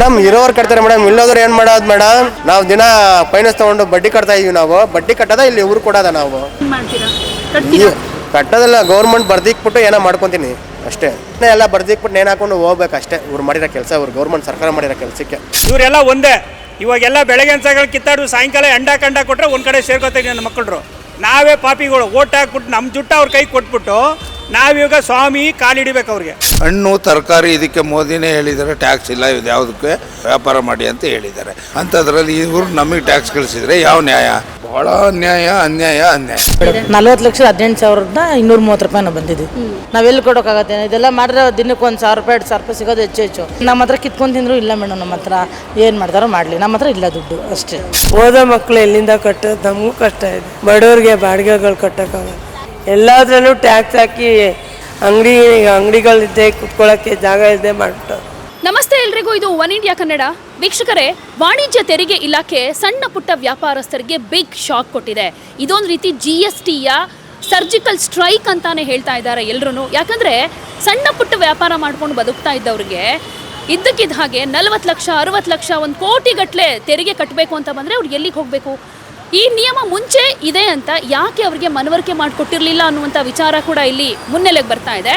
Madam ಇರೋರು ಕಟ್ತಾರೆ madam. ಇಲ್ಲೋದ್ರೆ ಏನ್ ಮಾಡೋದು ಮೇಡಮ್? ನಾವು ದಿನ ಫೈನಾನ್ಸ್ ತಗೊಂಡು ಬಡ್ಡಿ ಕಟ್ತಾ ಇದೀವಿ ನಾವು. ಬಡ್ಡಿ ಕಟ್ಟೋದ ಇಲ್ಲಿ ಇವ್ರು ಕೊಡೋದ ನಾವು. ಕಟ್ಟದಲ್ಲ ಮಾಡ್ತೀರಾ? ಕಟ್ತೀರಾ? ಕಟ್ಟೋದಲ್ಲ ಗೌರ್ಮೆಂಟ್ ಬರ್ದಿಕ್ಬಿಟ್ಟು ಏನೋ ಮಾಡ್ಕೊತೀನಿ. ಅಷ್ಟೇ. ಎಲ್ಲ ಬರ್ದಿಕ್ಬಿಟ್ಟು ನೇಣು ಹಾಕೊಂಡು ಹೋಗ್ಬೇಕು ಅಷ್ಟೇ ಇವ್ರು ಮಾಡಿರೋ ಕೆಲಸ ಇವ್ರು ಗೌರ್ಮೆಂಟ್ ಸರ್ಕಾರ ಮಾಡಿರೋ ಕೆಲಸಕ್ಕೆ. ಇವರೆಲ್ಲ ಒಂದೇ. ಇವಾಗೆಲ್ಲ ಬೆಳಗ್ಗೆ ಸಗಳು ಕಿತ್ತಾಡು ಸಾಯಂಕಾಲ ಎಂಡ ಕಂಡ ಕೊಟ್ರೆ ಒಂದ್ ಕಡೆ ಸೇರ್ಕೋತಾರೆ ನನ್ನ ಮಕ್ಕಳು ನಾವೇ ಪಾಪಿಗಳು. ಓಟ್ ಹಾಕ್ಬಿಟ್ಟು ನಮ್ಮ ಜುಟ್ಟ ಅವ್ರ ಕೈ ಕೊಟ್ಬಿಟ್ಟು ನಾವಿವಾಗ ಸ್ವಾಮಿ ಕಾಲಿಡಿಬೇಕು ಅವ್ರಿಗೆ. ಹಣ್ಣು ತರಕಾರಿ ಇದಕ್ಕೆ ಮೋದಿನೇ ಹೇಳಿದ್ದಾರೆ ಟ್ಯಾಕ್ಸ್ ಇಲ್ಲ ಇದು ಯಾವುದಕ್ಕೆ ವ್ಯಾಪಾರ ಮಾಡಿ ಅಂತ ಹೇಳಿದ್ದಾರೆ. ಅಂಥದ್ರಲ್ಲಿ ಇವರು ನಮಗೆ ಟ್ಯಾಕ್ಸ್ ಕಳಿಸಿದ್ರೆ ಯಾವ ನ್ಯಾಯ? ಬಹಳ ಅನ್ಯಾಯ ಅನ್ಯಾಯ ಅನ್ಯಾಯ. ನಲ್ವತ್ತು ಲಕ್ಷ ಹದಿನೆಂಟು ಸಾವಿರದ ಇನ್ನೂರ ಮೂವತ್ತು ರೂಪಾಯಿ ಬಂದಿದ್ವಿ. ನಾವೆಲ್ಲಿ ಕೊಡೋಕ್ಕಾಗತ್ತೆ ಇದೆಲ್ಲ ಮಾಡಿದ್ರೆ ದಿನಕ್ಕೆ ಒಂದು ಸಾವಿರ ರೂಪಾಯಿ ಎರಡು ಸಾವಿರ ರೂಪಾಯಿ ಸಿಗೋದು ಹೆಚ್ಚು ಹೆಚ್ಚು. ನಮ್ಮ ಹತ್ರ ಕಿತ್ಕೊಂಡು ತಿಂದ್ರು ಇಲ್ಲ ಮೇಡಮ್ ನಮ್ಮ ಹತ್ರ ಏನು ಮಾಡ್ತಾರೋ ಮಾಡಲಿ. ನಮ್ಮ ಹತ್ರ ಇಲ್ಲ ದುಡ್ಡು ಅಷ್ಟೇ. ಓದೋ ಮಕ್ಕಳು ಎಲ್ಲಿಂದ ಕಟ್ಟೋದು ನಮಗೂ ಕಷ್ಟ ಇದೆ. ಬಡವ್ರಿಗೆ ಬಾಡಿಗೆಗಳು ಕಟ್ಟೋಕ್ಕಾಗಲ್ಲ. ಎಲ್ಲದರಲ್ಲೂ ಟ್ಯಾಕ್ಸ್ ಹಾಕಿ ಅಂಗಡಿ ಅಂಗಡಿಗಳಿದ್ದೆ ಕುತ್ಕೊಳ್ಳೋಕ್ಕೆ ಜಾಗ ಇಲ್ಲದೆ ಮಾಡ್ಬಿಟ್ಟು. ನಮಸ್ತೆ ಎಲ್ರಿಗೂ, ಇದು ಒನ್ ಇಂಡಿಯಾ ಕನ್ನಡ. ವೀಕ್ಷಕರೇ, ವಾಣಿಜ್ಯ ತೆರಿಗೆ ಇಲಾಖೆ ಸಣ್ಣ ಪುಟ್ಟ ವ್ಯಾಪಾರಸ್ಥರಿಗೆ ಬಿಗ್ ಶಾಕ್ ಕೊಟ್ಟಿದೆ. ಇದೊಂದು ರೀತಿ ಜಿ ಎಸ್ ಟಿಯ ಸರ್ಜಿಕಲ್ ಸ್ಟ್ರೈಕ್ ಅಂತಾನೆ ಹೇಳ್ತಾ ಇದ್ದಾರೆ ಎಲ್ಲರೂ ಯಾಕಂದ್ರೆ, ಸಣ್ಣ ಪುಟ್ಟ ವ್ಯಾಪಾರ ಮಾಡ್ಕೊಂಡು ಬದುಕ್ತಾ ಇದ್ದವ್ರಿಗೆ ಇದ್ದಕ್ಕಿದ್ದ ಹಾಗೆ ನಲ್ವತ್ತು ಲಕ್ಷ, ಅರವತ್ತು ಲಕ್ಷ, ಒಂದು ಕೋಟಿಗಟ್ಟಲೆ ತೆರಿಗೆ ಕಟ್ಟಬೇಕು ಅಂತ ಬಂದರೆ ಅವ್ರು ಎಲ್ಲಿಗೆ ಹೋಗಬೇಕು? ಈ ನಿಯಮ ಮುಂಚೆ ಇದೆ ಅಂತ ಯಾಕೆ ಅವರಿಗೆ ಮನವರಿಕೆ ಮಾಡಿಕೊಟ್ಟಿರಲಿಲ್ಲ ಅನ್ನುವಂಥ ವಿಚಾರ ಕೂಡ ಇಲ್ಲಿ ಮುನ್ನೆಲೆಗೆ ಬರ್ತಾ ಇದೆ.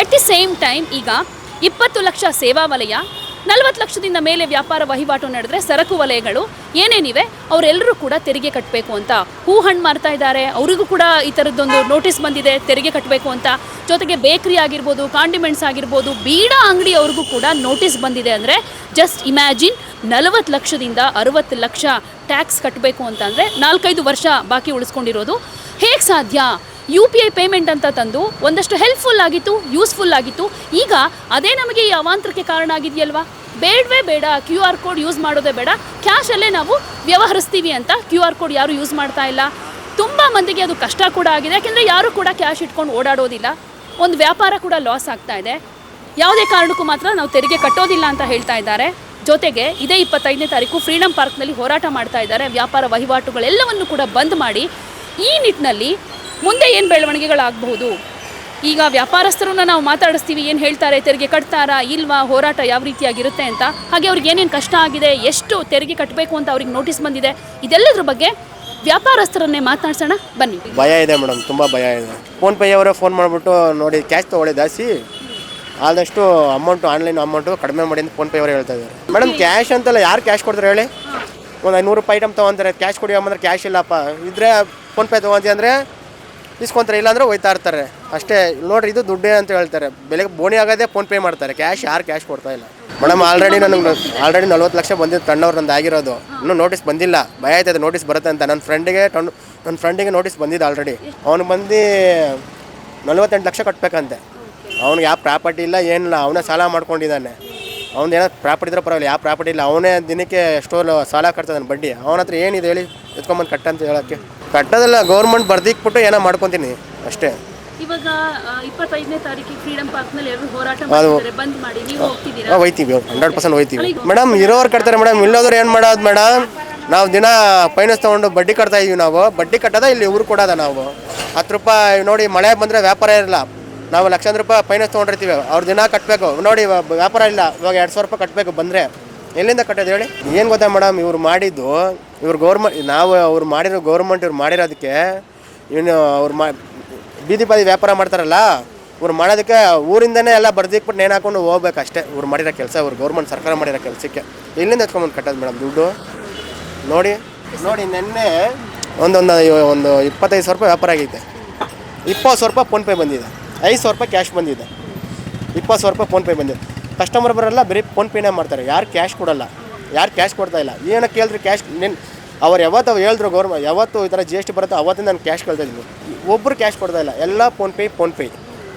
ಅಟ್ ದಿ ಸೇಮ್ ಟೈಮ್ ಈಗ ಇಪ್ಪತ್ತು ಲಕ್ಷ ಸೇವಾ ವಲಯ ನಲವತ್ತು ಲಕ್ಷದಿಂದ ಮೇಲೆ ವ್ಯಾಪಾರ ವಹಿವಾಟು ನಡೆದ್ರೆ ಸರಕು ವಲಯಗಳು ಏನೇನಿವೆ, ಅವರೆಲ್ಲರೂ ಕೂಡ ತೆರಿಗೆ ಕಟ್ಟಬೇಕು ಅಂತ ಹೂ ಹಣ್ಣು ಮಾರ್ತಾ ಇದ್ದಾರೆ. ಅವರಿಗೂ ಕೂಡ ಈ ಥರದ್ದೊಂದು ನೋಟಿಸ್ ಬಂದಿದೆ, ತೆರಿಗೆ ಕಟ್ಟಬೇಕು ಅಂತ. ಜೊತೆಗೆ ಬೇಕ್ರಿ ಆಗಿರ್ಬೋದು ಕಾಂಡಿಮೆಂಟ್ಸ್ ಆಗಿರ್ಬೋದು, ಬೀಡ ಅಂಗಡಿ ಅವ್ರಿಗೂ ಕೂಡ ನೋಟಿಸ್ ಬಂದಿದೆ ಅಂದರೆ ಜಸ್ಟ್ ಇಮ್ಯಾಜಿನ್ ನಲವತ್ತು ಲಕ್ಷದಿಂದ ಅರವತ್ತು ಲಕ್ಷ ಟ್ಯಾಕ್ಸ್ ಕಟ್ಟಬೇಕು ಅಂತ ಅಂದರೆ ನಾಲ್ಕೈದು ವರ್ಷ ಬಾಕಿ ಉಳಿಸ್ಕೊಂಡಿರೋದು. ಹೇಗೆ ಸಾಧ್ಯ? ಯು ಪಿ ಐ ಪೇಮೆಂಟ್ ಅಂತ ತಂದು ಒಂದಷ್ಟು ಹೆಲ್ಪ್ಫುಲ್ ಆಗಿತ್ತು ಯೂಸ್ಫುಲ್ ಆಗಿತ್ತು. ಈಗ ಅದೇ ನಮಗೆ ಈ ಅವಾಂತರಕ್ಕೆ ಕಾರಣ ಆಗಿದೆಯಲ್ವಾ? ಬೇಡವೇ ಬೇಡ ಕ್ಯೂ ಆರ್ ಕೋಡ್ ಯೂಸ್ ಮಾಡೋದೇ ಬೇಡ. ಕ್ಯಾಶಲ್ಲೇ ನಾವು ವ್ಯವಹರಿಸ್ತೀವಿ ಅಂತ ಕ್ಯೂ ಆರ್ ಕೋಡ್ ಯಾರು ಯೂಸ್ ಮಾಡ್ತಾ ಇಲ್ಲ. ತುಂಬ ಮಂದಿಗೆ ಅದು ಕಷ್ಟ ಕೂಡ ಆಗಿದೆ. ಯಾಕೆಂದರೆ ಯಾರು ಕೂಡ ಕ್ಯಾಶ್ ಇಟ್ಕೊಂಡು ಓಡಾಡೋದಿಲ್ಲ. ಒಂದು ವ್ಯಾಪಾರ ಕೂಡ ಲಾಸ್ ಆಗ್ತಾ ಇದೆ. ಯಾವುದೇ ಕಾರಣಕ್ಕೂ ಮಾತ್ರ ನಾವು ತೆರಿಗೆ ಕಟ್ಟೋದಿಲ್ಲ ಅಂತ ಹೇಳ್ತಾ ಇದ್ದಾರೆ. ಜೊತೆಗೆ ಇದೇ ಇಪ್ಪತ್ತೈದನೇ ತಾರೀಕು ಫ್ರೀಡಮ್ ಪಾರ್ಕ್ನಲ್ಲಿ ಹೋರಾಟ ಮಾಡ್ತಾ ಇದ್ದಾರೆ. ವ್ಯಾಪಾರ ವಹಿವಾಟುಗಳೆಲ್ಲವನ್ನು ಕೂಡ ಬಂದ್ ಮಾಡಿ ಈ ನಿಟ್ಟಿನಲ್ಲಿ ಮುಂದೆ ಏನು ಬೆಳವಣಿಗೆಗಳಾಗಬಹುದು? ಈಗ ವ್ಯಾಪಾರಸ್ಥರನ್ನ ನಾವು ಮಾತಾಡಿಸ್ತೀವಿ ಏನು ಹೇಳ್ತಾರೆ ತೆರಿಗೆ ಕಟ್ತಾರಾ ಇಲ್ವಾ ಹೋರಾಟ ಯಾವ ರೀತಿಯಾಗಿರುತ್ತೆ ಅಂತ ಹಾಗೆ ಅವ್ರಿಗೆ ಏನೇನು ಕಷ್ಟ ಆಗಿದೆ ಎಷ್ಟು ತೆರಿಗೆ ಕಟ್ಟಬೇಕು ಅಂತ ಅವ್ರಿಗೆ ನೋಟಿಸ್ ಬಂದಿದೆ ಇದೆಲ್ಲದ್ರ ಬಗ್ಗೆ ವ್ಯಾಪಾರಸ್ಥರನ್ನೇ ಮಾತಾಡ್ಸೋಣ ಬನ್ನಿ. ಭಯ ಇದೆ ಮೇಡಮ್ ತುಂಬ ಭಯ ಇದೆ. ಫೋನ್ಪೇ ಅವರೇ ಫೋನ್ ಮಾಡಿಬಿಟ್ಟು ನೋಡಿ ಕ್ಯಾಶ್ ತೊಗೊಳ್ಳಿ ಜಾಸ್ತಿ. ಆದಷ್ಟು ಅಮೌಂಟು ಆನ್ಲೈನ್ ಅಮೌಂಟು ಕಡಿಮೆ ಮಾಡಿ ಅಂತ ಫೋನ್ಪೇ ಅವರು ಹೇಳ್ತಾ ಇದ್ದಾರೆ. ಮೇಡಮ್ ಕ್ಯಾಶ್ ಅಂತಲ್ಲ ಯಾರು ಕ್ಯಾಶ್ ಕೊಡ್ತಾರೆ ಹೇಳಿ? ಒಂದು ಐನೂರು ರೂಪಾಯಿ ಐಟಮ್ ತೊಗೊಂತಾರೆ ಕ್ಯಾಶ್ ಕೊಡಿ ಅಂದ್ರೆ ಕ್ಯಾಶ್ ಇಲ್ಲಪ್ಪ. ಇದ್ರೆ ಫೋನ್ಪೇ ತೊಗೊಂತೀವಿ ಅಂದರೆ ಇಸ್ಕೊಂತಾರೆ, ಇಲ್ಲಾಂದ್ರೆ ಹೋಯ್ತಾ ಇರ್ತಾರೆ. ಅಷ್ಟೇ, ನೋಡ್ರಿ, ಇದು ದುಡ್ಡೇ ಅಂತ ಹೇಳ್ತಾರೆ. ಬೆಲೆಗೆ ಬೋಣಿ ಆಗೋದೇ ಫೋನ್ಪೇ ಮಾಡ್ತಾರೆ. ಕ್ಯಾಶ್, ಯಾರು ಕ್ಯಾಶ್ ಕೊಡ್ತಾ ಇಲ್ಲ. ಮೇಡಮ್ ಆಲ್ರೆಡಿ ನನಗೆ ಆಲ್ರೆಡಿ ನಲ್ವತ್ತು ಲಕ್ಷ ಬಂದಿದ್ದು ತಣ್ಣವ್ರು ನಂದು ಆಗಿರೋದು. ಇನ್ನೂ ನೋಟಿಸ್ ಬಂದಿಲ್ಲ. ಭಯ ಆಯ್ತದೆ ನೋಟಿಸ್ ಬರುತ್ತೆ ಅಂತ. ನನ್ನ ಫ್ರೆಂಡಿಗೆ ನನ್ನ ಫ್ರೆಂಡಿಗೆ ನೋಟಿಸ್ ಬಂದಿದ್ದು ಆಲ್ರೆಡಿ ಅವ್ನು ಬಂದು ನಲ್ವತ್ತೆಂಟು ಲಕ್ಷ ಕಟ್ಟಬೇಕಂತೆ ಅವ್ನಿಗೆ ಯಾವ ಪ್ರಾಪರ್ಟಿ ಇಲ್ಲ, ಏನಿಲ್ಲ, ಅವನೇ ಸಾಲ ಮಾಡ್ಕೊಂಡಿದ್ದಾನೆ. ಅವ್ನು ಏನೋ ಪ್ರಾಪರ್ಟಿ ಇದ್ರೆ ಪರವಾಗಿಲ್ಲ. ಯಾವ ಪ್ರಾಪರ್ಟಿ ಇಲ್ಲ, ಅವನೇ ದಿನಕ್ಕೆ ಎಷ್ಟೋ ಸಾಲ ಕಟ್ತದಾನೆ ಬಡ್ಡಿ. ಅವನ ಹತ್ರ ಏನಿದೆ ಹೇಳಿ, ಎತ್ಕೊಂಬಂದು ಕಟ್ಟಂತ ಹೇಳೋಕ್ಕೆ. ಕಟ್ಟೋದಲ್ಲ ಗೌರ್ಮೆಂಟ್ ಬರ್ದಿಕ್ಬಿಟ್ಟು ಏನೋ ಮಾಡ್ಕೊತೀನಿ ಅಷ್ಟೇ. ಇವಾಗ ಇಪ್ಪತ್ತೈದನೇ ತಾರೀಕಿಗೆ ಫ್ರೀಡಂ ಪಾರ್ಕ್ನಲ್ಲಿ ಎಲ್ಲರೂ ಹೋರಾಟ ಅದು- ಮಾಡ್ತಿದ್ದಾರೆ. ಬಂದ್ ಮಾಡಿ ನೀವು ಹೋಗ್ತಿದ್ದೀರಾ? ನಾವು ಹೋಯ್ತೀವಿ ಹಂಡ್ರೆಡ್ ಪರ್ಸೆಂಟ್ ಹೋಯ್ತೀವಿ. ಮೇಡಮ್ ಇರೋರು ಕಟ್ತಾರೆ ಮೇಡಮ್ ಇಲ್ಲೋದ್ರೆ ಏನು ಮಾಡೋದು ಮೇಡಮ್ ನಾವು ದಿನ ಫೈನಾನ್ಸ್ ತೊಗೊಂಡು ಬಡ್ಡಿ ಕಟ್ತಾ ಇದೀವಿ ನಾವು. ಬಡ್ಡಿ ಕಟ್ಟೋದ ಇಲ್ಲಿ ಊರು ಕೊಡೋದ ನಾವು. ಹತ್ತು ರೂಪಾಯಿ ನೋಡಿ ಮಳೆ ಬಂದರೆ ವ್ಯಾಪಾರ ಇರಲ್ಲ. ನಾವು ಲಕ್ಷಾಂತರ ರೂಪಾಯಿ ಫೈನಾನ್ಸ್ ತೊಗೊಂಡಿರ್ತೀವಿ. ಅವ್ರು ದಿನ ಕಟ್ಟಬೇಕು ನೋಡಿ ವ್ಯಾಪಾರ ಇಲ್ಲ. ಇವಾಗ ಎರಡು ಸಾವಿರ ರೂಪಾಯಿ ಕಟ್ಟಬೇಕು ಬಂದರೆ. ಎಲ್ಲಿಂದ ಕಟ್ಟೋದು ಹೇಳಿ? ಏನು ಗೊತ್ತಾ ಮೇಡಮ್ ಇವ್ರು ಮಾಡಿದ್ದು, ಇವ್ರು ಗೌರ್ಮೆಂಟ್ ನಾವು ಅವ್ರು ಮಾಡಿರೋ ಗೌರ್ಮೆಂಟ್ ಇವ್ರು ಮಾಡಿರೋದಕ್ಕೆ ಇನ್ನು ಅವ್ರು ಮಾ, ಬೀದಿ ಬಾದಿ ವ್ಯಾಪಾರ ಮಾಡ್ತಾರಲ್ಲ, ಇವ್ರು ಮಾಡೋದಕ್ಕೆ ಊರಿಂದನೇ ಎಲ್ಲ ಬರ್ದಿಕ್ಬಿಟ್ಟು ನೇಣು ಹಾಕೊಂಡು ಹೋಗ್ಬೇಕು ಅಷ್ಟೇ ಇವ್ರು ಮಾಡಿರೋ ಕೆಲಸ, ಇವ್ರು ಗೌರ್ಮೆಂಟ್ ಸರ್ಕಾರ ಮಾಡಿರೋ ಕೆಲಸಕ್ಕೆ. ಎಲ್ಲಿಂದ ಎತ್ಕೊಂಬಂದು ಕಟ್ಟೋದು ಮೇಡಮ್ ದುಡ್ಡು? ನೋಡಿ ನೋಡಿ, ನಿನ್ನೆ ಒಂದೊಂದು, ಒಂದು ಇಪ್ಪತ್ತೈದು ಸಾವಿರ ರೂಪಾಯಿ ವ್ಯಾಪಾರ ಆಗೈತೆ. ಇಪ್ಪತ್ತು ಸಾವಿರ ರೂಪಾಯಿ ಫೋನ್ಪೇ ಬಂದಿದೆ. ಐದು ಸಾವಿರ ರೂಪಾಯಿ ಕ್ಯಾಶ್ ಬಂದಿದೆ. ಇಪ್ಪತ್ತು ಸಾವಿರ ರೂಪಾಯಿ ಫೋನ್ಪೇ ಬಂದಿದೆ. ಕಸ್ಟಮರ್ ಬರಲ್ಲ, ಬರೀ ಫೋನ್ಪೇನೇ ಮಾಡ್ತಾರೆ. ಯಾರು ಕ್ಯಾಶ್ ಕೊಡಲ್ಲ, ಯಾರು ಕ್ಯಾಶ್ ಕೊಡ್ತಾ ಇಲ್ಲ. ಏನಕ್ಕೆ ಕೇಳಿದ್ರೆ ಕ್ಯಾಶ್ ನಿನ್ ಅವ್ರು ಯಾವತ್ತು ಅವ್ರು ಹೇಳಿದ್ರು ಗೌರ್ಮೆಂಟ್ ಯಾವತ್ತು ಈ ಥರ ಜಿ ಎಸ್ ಟಿ ಬರುತ್ತೆ, ಅವತ್ತಿಂದ ನಾನು ಕ್ಯಾಶ್ ಕೇಳ್ತಾ ಇದ್ದೀನಿ. ಒಬ್ಬರು ಕ್ಯಾಶ್ ಕೊಡ್ತಾ ಇಲ್ಲ. ಎಲ್ಲ ಫೋನ್ಪೇ ಫೋನ್ಪೇ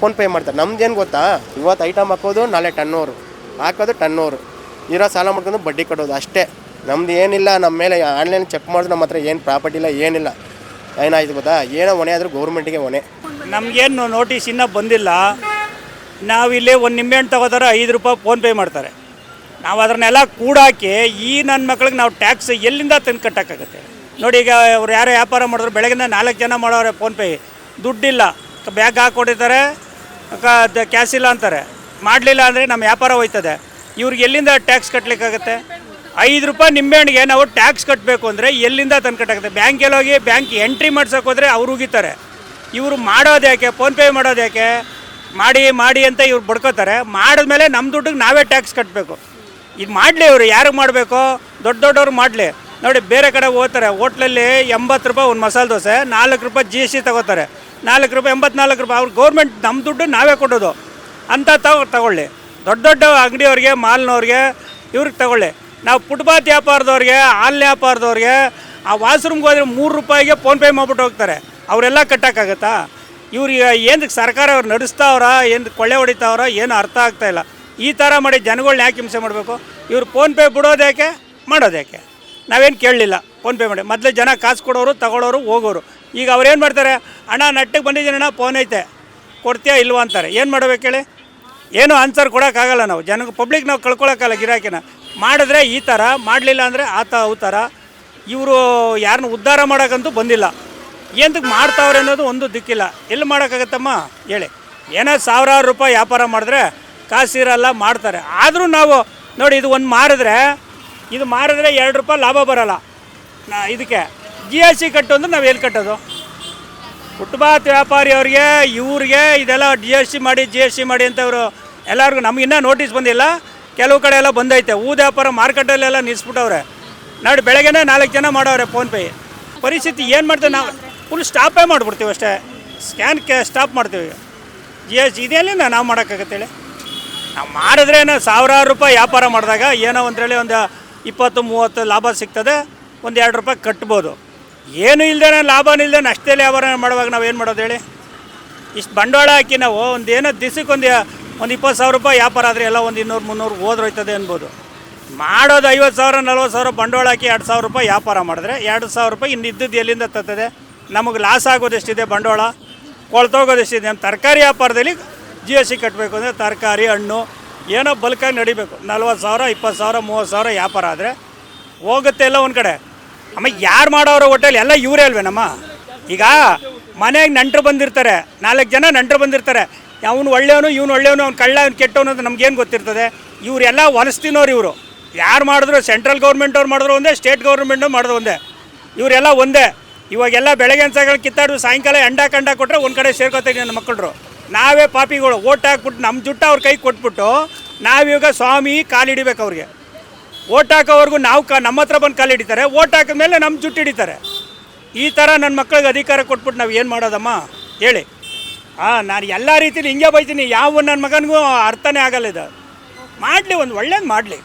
ಫೋನ್ಪೇ ಮಾಡ್ತಾರೆ. ನಮ್ದೇನು ಗೊತ್ತಾ? ಇವತ್ತು ಐಟಮ್ ಹಾಕೋದು ನಾಳೆ ಟನ್ನೋರು. ಹಾಕೋದು ಟನ್ನೋರು. ಇರೋ ಸಾಲ ಮಾಡ್ಕೊಂಡು ಬಡ್ಡಿ ಕಟ್ಟೋದು ಅಷ್ಟೇ. ನಮ್ದು ಏನಿಲ್ಲ, ನಮ್ಮ ಮೇಲೆ ಆನ್ಲೈನ್ ಚೆಕ್ ಮಾಡಿದ್ರೆ ನಮ್ಮ ಹತ್ರ ಏನು ಪ್ರಾಪರ್ಟಿ ಇಲ್ಲ, ಏನಿಲ್ಲ. ಏನಾಯ್ತು ಗೊತ್ತಾ? ಏನೋ ಹೊಣೆ ಆದರೂ ಗೌರ್ಮೆಂಟಿಗೆ ಹೊಣೆ. ನಮಗೇನು ನೋಟಿಸ್ ಇನ್ನೂ ಬಂದಿಲ್ಲ. ನಾವಿಲ್ಲಿ ಒಂದು ನಿಂಬೆಹಣ್ಣು ತಗೋತಾರೆ, ಐದು ರೂಪಾಯಿ ಫೋನ್ಪೇ ಮಾಡ್ತಾರೆ. ನಾವು ಅದನ್ನೆಲ್ಲ ಕೂಡಾಕಿ ಈ ನನ್ನ ಮಕ್ಳಿಗೆ ನಾವು ಟ್ಯಾಕ್ಸ್ ಎಲ್ಲಿಂದ ತಂದು ಕಟ್ಟೋಕ್ಕಾಗತ್ತೆ? ನೋಡಿ ಈಗ ಅವ್ರು ಯಾರೋ ವ್ಯಾಪಾರ ಮಾಡಿದ್ರು ಬೆಳಗಿನ ನಾಲ್ಕು ಜನ ಮಾಡೋರೆ ಫೋನ್ಪೇ ದುಡ್ಡಿಲ್ಲ, ಬ್ಯಾಗ್ ಹಾಕ್ಕೊಟ್ಟಿರ್ತಾರೆ ಕ್ಯಾಶ್ ಇಲ್ಲ ಅಂತಾರೆ. ಮಾಡಲಿಲ್ಲ ಅಂದರೆ ನಮ್ಮ ವ್ಯಾಪಾರ ಹೋಯ್ತದೆ. ಇವ್ರಿಗೆ ಎಲ್ಲಿಂದ ಟ್ಯಾಕ್ಸ್ ಕಟ್ಟಲಿಕ್ಕಾಗತ್ತೆ ಐದು ರೂಪಾಯಿ ನಿಂಬೆಹಣ್ಣಿಗೆ ನಾವು ಟ್ಯಾಕ್ಸ್ ಕಟ್ಟಬೇಕು ಅಂದರೆ ಎಲ್ಲಿಂದ ತಂದು ಕಟ್ಟಾಗುತ್ತೆ ಬ್ಯಾಂಕಲ್ಲಿ ಹೋಗಿ ಬ್ಯಾಂಕ್ ಎಂಟ್ರಿ ಮಾಡ್ಸೋಕೆ ಹೋದರೆ ಅವ್ರು ಉಗಿತಾರೆ. ಇವರು ಮಾಡೋದು ಯಾಕೆ? ಫೋನ್ಪೇ ಮಾಡೋದು ಯಾಕೆ? ಮಾಡಿ ಮಾಡಿ ಅಂತ ಇವ್ರು ಬಡ್ಕೋತಾರೆ. ಮಾಡಿದ್ಮೇಲೆ ನಮ್ಮ ದುಡ್ಡಿಗೆ ನಾವೇ ಟ್ಯಾಕ್ಸ್ ಕಟ್ಟಬೇಕು ಇದು ಮಾಡಲಿ ಇವರು ಯಾರಿಗೆ ಮಾಡಬೇಕು? ದೊಡ್ಡ ದೊಡ್ಡವ್ರು ಮಾಡಲಿ. ನೋಡಿ, ಬೇರೆ ಕಡೆ ಹೋಗ್ತಾರೆ. ಹೋಟ್ಲಲ್ಲಿ ಎಂಬತ್ತು ರೂಪಾಯಿ ಒಂದು ಮಸಾಲೆ ದೋಸೆ, ನಾಲ್ಕು ರೂಪಾಯಿ ಜಿ ಎಸ್ ಟಿ ತಗೋತಾರೆ. ನಾಲ್ಕು ರೂಪಾಯಿ, ಎಂಬತ್ನಾಲ್ಕು ರೂಪಾಯಿ, ಅವ್ರು ಗೌರ್ಮೆಂಟ್ ನಮ್ಮ ದುಡ್ಡು ನಾವೇ ಕೊಡೋದು. ಅಂತ ತಗೊ ತಗೊಳ್ಳಿ. ದೊಡ್ಡ ದೊಡ್ಡ ಅಂಗಡಿಯವ್ರಿಗೆ, ಮಾಲ್ನವ್ರಿಗೆ ಇವ್ರಿಗೆ ತಗೊಳ್ಳಿ. ನಾವು ಫುಟ್ಪಾತ್ ವ್ಯಾಪಾರದವ್ರಿಗೆ, ಹಾಲ್ ವ್ಯಾಪಾರದವ್ರಿಗೆ, ಆ ವಾಶ್ರೂಮ್ಗೆ ಹೋದ್ರೆ ಮೂರು ರೂಪಾಯಿಗೆ ಫೋನ್ಪೇ ಮಾಡ್ಬಿಟ್ಟು ಹೋಗ್ತಾರೆ. ಅವರೆಲ್ಲ ಕಟ್ಟೋಕ್ಕಾಗತ್ತಾ ಇವ್ರಿಗೆ ಏನಕ್ಕೆ ಸರ್ಕಾರ ಅವ್ರು ನಡೆಸ್ತಾವ್ರ, ಏನು ಕೊಳ್ಳೆ ಹೊಡಿತಾವ್ರ, ಏನು ಅರ್ಥ ಆಗ್ತಾ ಇಲ್ಲ. ಈ ಥರ ಮಾಡಿ ಜನಗಳ್ನ ಯಾಕೆ ಹಿಂಸೆ ಮಾಡಬೇಕು? ಇವ್ರು ಫೋನ್ಪೇ ಬಿಡೋದು ಯಾಕೆ? ಮಾಡೋದು ಯಾಕೆ? ನಾವೇನು ಕೇಳಲಿಲ್ಲ. ಫೋನ್ಪೇ ಮಾಡಿ. ಮೊದಲು ಜನ ಕಾಸು ಕೊಡೋರು ತಗೊಳ್ಳೋರು ಹೋಗೋರು. ಈಗ ಅವ್ರೇನು ಮಾಡ್ತಾರೆ? ಅಣ್ಣ ನಟ್ಟಿಗೆ ಬಂದಿದ್ದೀನಿ ಅಣ್ಣ ಫೋನ್ ಐತೆ. ಕೊಡ್ತೀಯಾ ಇಲ್ವಾ ಅಂತಾರೆ. ಏನು ಮಾಡ್ಬೇಕು ಹೇಳಿ? ಏನು ಆನ್ಸರ್ ಕೊಡೋಕ್ಕಾಗಲ್ಲ ನಾವು. ಜನಕ್ಕೆ ಪಬ್ಲಿಕ್ ನಾವು ಕಳ್ಕೊಳಕ್ಕಾಗಲ್ಲ ಗಿರಾಕಿನ. ಮಾಡಿದ್ರೆ ಈ ಥರ ಮಾಡಲಿಲ್ಲ ಅಂದರೆ ಆತ ಅವು ಥರ ಇವರು ಯಾರನ್ನ ಉದ್ಧಾರ ಮಾಡೋಕ್ಕಂತೂ ಬಂದಿಲ್ಲ. ಏನಕ್ಕೆ ಮಾಡ್ತಾವ್ರೆ ಅನ್ನೋದು ಒಂದು ದಿಕ್ಕಿಲ್ಲ. ಎಲ್ಲಿ ಮಾಡೋಕ್ಕಾಗತ್ತಮ್ಮ? ಹೇಳಿ. ಏನೋ ಸಾವಿರಾರು ರೂಪಾಯಿ ವ್ಯಾಪಾರ ಮಾಡಿದ್ರೆ ಕಾಸಿರಲ್ಲ ಮಾಡ್ತಾರೆ. ಆದರೂ ನಾವು, ನೋಡಿ, ಇದು ಒಂದು ಮಾರಿದ್ರೆ, ಇದು ಮಾರಿದ್ರೆ ಎರಡು ರೂಪಾಯಿ ಲಾಭ ಬರೋಲ್ಲ. ಇದಕ್ಕೆ. ಜಿ ಎಸ್ ಸಿ ಕಟ್ಟು ಅಂದ್ರೆ ನಾವು ಎಲ್ಲಿ ಕಟ್ಟೋದು? ಫುಟ್ಪಾತ್ ವ್ಯಾಪಾರಿ ಅವ್ರಿಗೆ, ಇವ್ರಿಗೆ ಇದೆಲ್ಲ ಜಿ ಎಸ್ ಟಿ ಮಾಡಿ ಜಿ ಎಸ್ ಟಿ ಮಾಡಿ ಅಂತ ಅವರು ಎಲ್ಲರಿಗೂ ನಮ್ಗೆ ಇನ್ನೂ ನೋಟಿಸ್ ಬಂದಿಲ್ಲ. ಕೆಲವು ಕಡೆ ಎಲ್ಲ ಬಂದೈತೆ. ಊದ ವ್ಯಾಪಾರ ಮಾರ್ಕೆಟಲ್ಲೆಲ್ಲ ನಿಲ್ಲಿಸ್ಬಿಟ್ಟವ್ರೆ ನೋಡಿ ಬೆಳಗ್ಗೆನೇ ನಾಲ್ಕು ಜನ ಮಾಡೋವ್ರೆ ಫೋನ್ಪೇ ಪರಿಸ್ಥಿತಿ ಏನು ಮಾಡ್ತೇವೆ ನಾವು? ಫುಲ್ ಸ್ಟಾಪೇ ಮಾಡಿಬಿಡ್ತೀವಿ ಅಷ್ಟೇ. ಸ್ಕ್ಯಾನ್ ಕೆ ಸ್ಟಾಪ್ ಮಾಡ್ತೀವಿ. ಜಿ ಎಸ್ ಟಿ ನಾ ನಾವು ಮಾಡೋಕ್ಕಾಗತ್ತೇಳಿ ನಾವು ಮಾಡಿದ್ರೆ ಏನೋ ಸಾವಿರಾರು ರೂಪಾಯಿ ವ್ಯಾಪಾರ ಮಾಡಿದಾಗ ಏನೋ ಒಂದ್ರಲ್ಲಿ ಒಂದು ಇಪ್ಪತ್ತು, ಮೂವತ್ತು ಲಾಭ ಸಿಗ್ತದೆ. ಒಂದು ಎರಡು ರೂಪಾಯಿ ಕಟ್ಬೋದು. ಏನು ಇಲ್ಲದೆ ಲಾಭನೂ ಇಲ್ಲದೆ ಅಷ್ಟೇ ವ್ಯಾಪಾರ ಮಾಡುವಾಗ ನಾವು ಏನು ಮಾಡೋದು ಹೇಳಿ? ಇಷ್ಟು ಬಂಡವಾಳ ಹಾಕಿ ನಾವು ಒಂದು ಏನೋ ಒಂದು ಒಂದು ಇಪ್ಪತ್ತು ಸಾವಿರ ರೂಪಾಯಿ ವ್ಯಾಪಾರ ಆದರೆ ಎಲ್ಲ ಒಂದು ಇನ್ನೂರು, ಮುನ್ನೂರು ಹೋದ್ರೋಯ್ತದೆ ಅನ್ಬೋದು. ಮಾಡೋದು ಐವತ್ತು ಸಾವಿರ, ನಲ್ವತ್ತು ಸಾವಿರ ಬಂಡವಾಳ ಹಾಕಿ ಎರಡು ಸಾವಿರ ರೂಪಾಯಿ ವ್ಯಾಪಾರ ಮಾಡಿದ್ರೆ ಎರಡು ಸಾವಿರ ರೂಪಾಯಿ ಇನ್ನು ಇದ್ದದ್ದು ಎಲ್ಲಿಂದ ತತ್ತದೆ ನಮಗೆ ಲಾಸ್ ಆಗೋದೆಷ್ಟಿದೆ ಬಂಡವಾಳ ಕೊಳ್ತೋಗೋದೆಷ್ಟಿದೆ ನಮ್ಮ ತರಕಾರಿ ವ್ಯಾಪಾರದಲ್ಲಿ ಜಿ ಎಸ್ ಟಿ ಕಟ್ಟಬೇಕು ಅಂದರೆ ತರಕಾರಿ, ಹಣ್ಣು, ಏನೋ ಬಲ್ಕಾಗಿ ನಡಿಬೇಕು. ನಲ್ವತ್ತು ಸಾವಿರ, ಇಪ್ಪತ್ತು ಸಾವಿರ, ಮೂವತ್ತು ಸಾವಿರ ವ್ಯಾಪಾರ ಆದರೆ ಹೋಗುತ್ತೆ ಎಲ್ಲ ಒಂದು ಕಡೆ. ಆಮೇಲೆ ಯಾರು ಮಾಡೋರು ಹೋಟೆಲ್ ಎಲ್ಲ ಇವರೇ ಅಲ್ವೇನಮ್ಮ ಈಗ ಮನೆಗೆ ನೆಂಟರು ಬಂದಿರ್ತಾರೆ, ನಾಲ್ಕು ಜನ ನೆಂಟರು ಬಂದಿರ್ತಾರೆ. ಅವನು ಒಳ್ಳೆಯವನು, ಇವನು ಒಳ್ಳೆಯವನು, ಅವ್ನು ಕಳ್ಳ, ಅವ್ನು ಕೆಟ್ಟವನು ಅಂತ ನಮ್ಗೇನು ಗೊತ್ತಿರ್ತದೆ? ಇವರೆಲ್ಲ ಹೊಲಸ್ತಿನವ್ರು ಇವರು. ಯಾರು ಮಾಡಿದ್ರು? ಸೆಂಟ್ರಲ್ ಗೌರ್ಮೆಂಟ್ ಅವ್ರು ಮಾಡಿದ್ರು ಒಂದೇ ಸ್ಟೇಟ್ ಗೌರ್ಮೆಂಟು ಮಾಡಿದ್ರು ಒಂದೇ. ಇವರೆಲ್ಲ ಒಂದೇ. ಇವಾಗೆಲ್ಲ ಬೆಳಗ್ಗೆ ಅನ್ಸಗಳು ಕಿತ್ತಾಡು ಸಾಯಂಕಾಲ ಎಂಡ ಕಂಡ ಕೊಟ್ಟರೆ ಒಂದು ಕಡೆ ಸೇರ್ಕೋತೀವಿ ನನ್ನ ಮಕ್ಕಳು ನಾವೇ ಪಾಪಿಗಳು, ಓಟ್ ಹಾಕ್ಬಿಟ್ಟು ನಮ್ಮ ಜುಟ್ಟ ಅವ್ರ ಕೈ ಕೊಟ್ಬಿಟ್ಟು ನಾವಿವಾಗ ಸ್ವಾಮಿ ಕಾಲಿಡಿಬೇಕು ಅವ್ರಿಗೆ. ಓಟ್ ಹಾಕೋವರೆಗೂ ನಾವು ಕಾ ನಮ್ಮ ಹತ್ರ ಬಂದು ಕಾಲು ಹಿಡಿತಾರೆ, ಓಟ್ ಹಾಕಿದ್ಮೇಲೆ ನಮ್ಮ ಜುಟ್ಟು ಹಿಡಿತಾರೆ. ಈ ಥರ ನನ್ನ ಮಕ್ಕಳಿಗೆ ಅಧಿಕಾರ ಕೊಟ್ಬಿಟ್ಟು ನಾವು ಏನು ಮಾಡೋದಮ್ಮ? ಹೇಳಿ. ಹಾಂ ನಾನು ಎಲ್ಲ ರೀತಿಯಲ್ಲಿ ಹಿಂಗೆ ಬೈತೀನಿ, ಯಾವ ನನ್ನ ಮಗನಿಗೂ ಅರ್ಥನೇ ಆಗಲ್ಲ ಇದು. ಮಾಡಲಿ, ಒಂದು ಒಳ್ಳೇದು ಮಾಡಲಿ.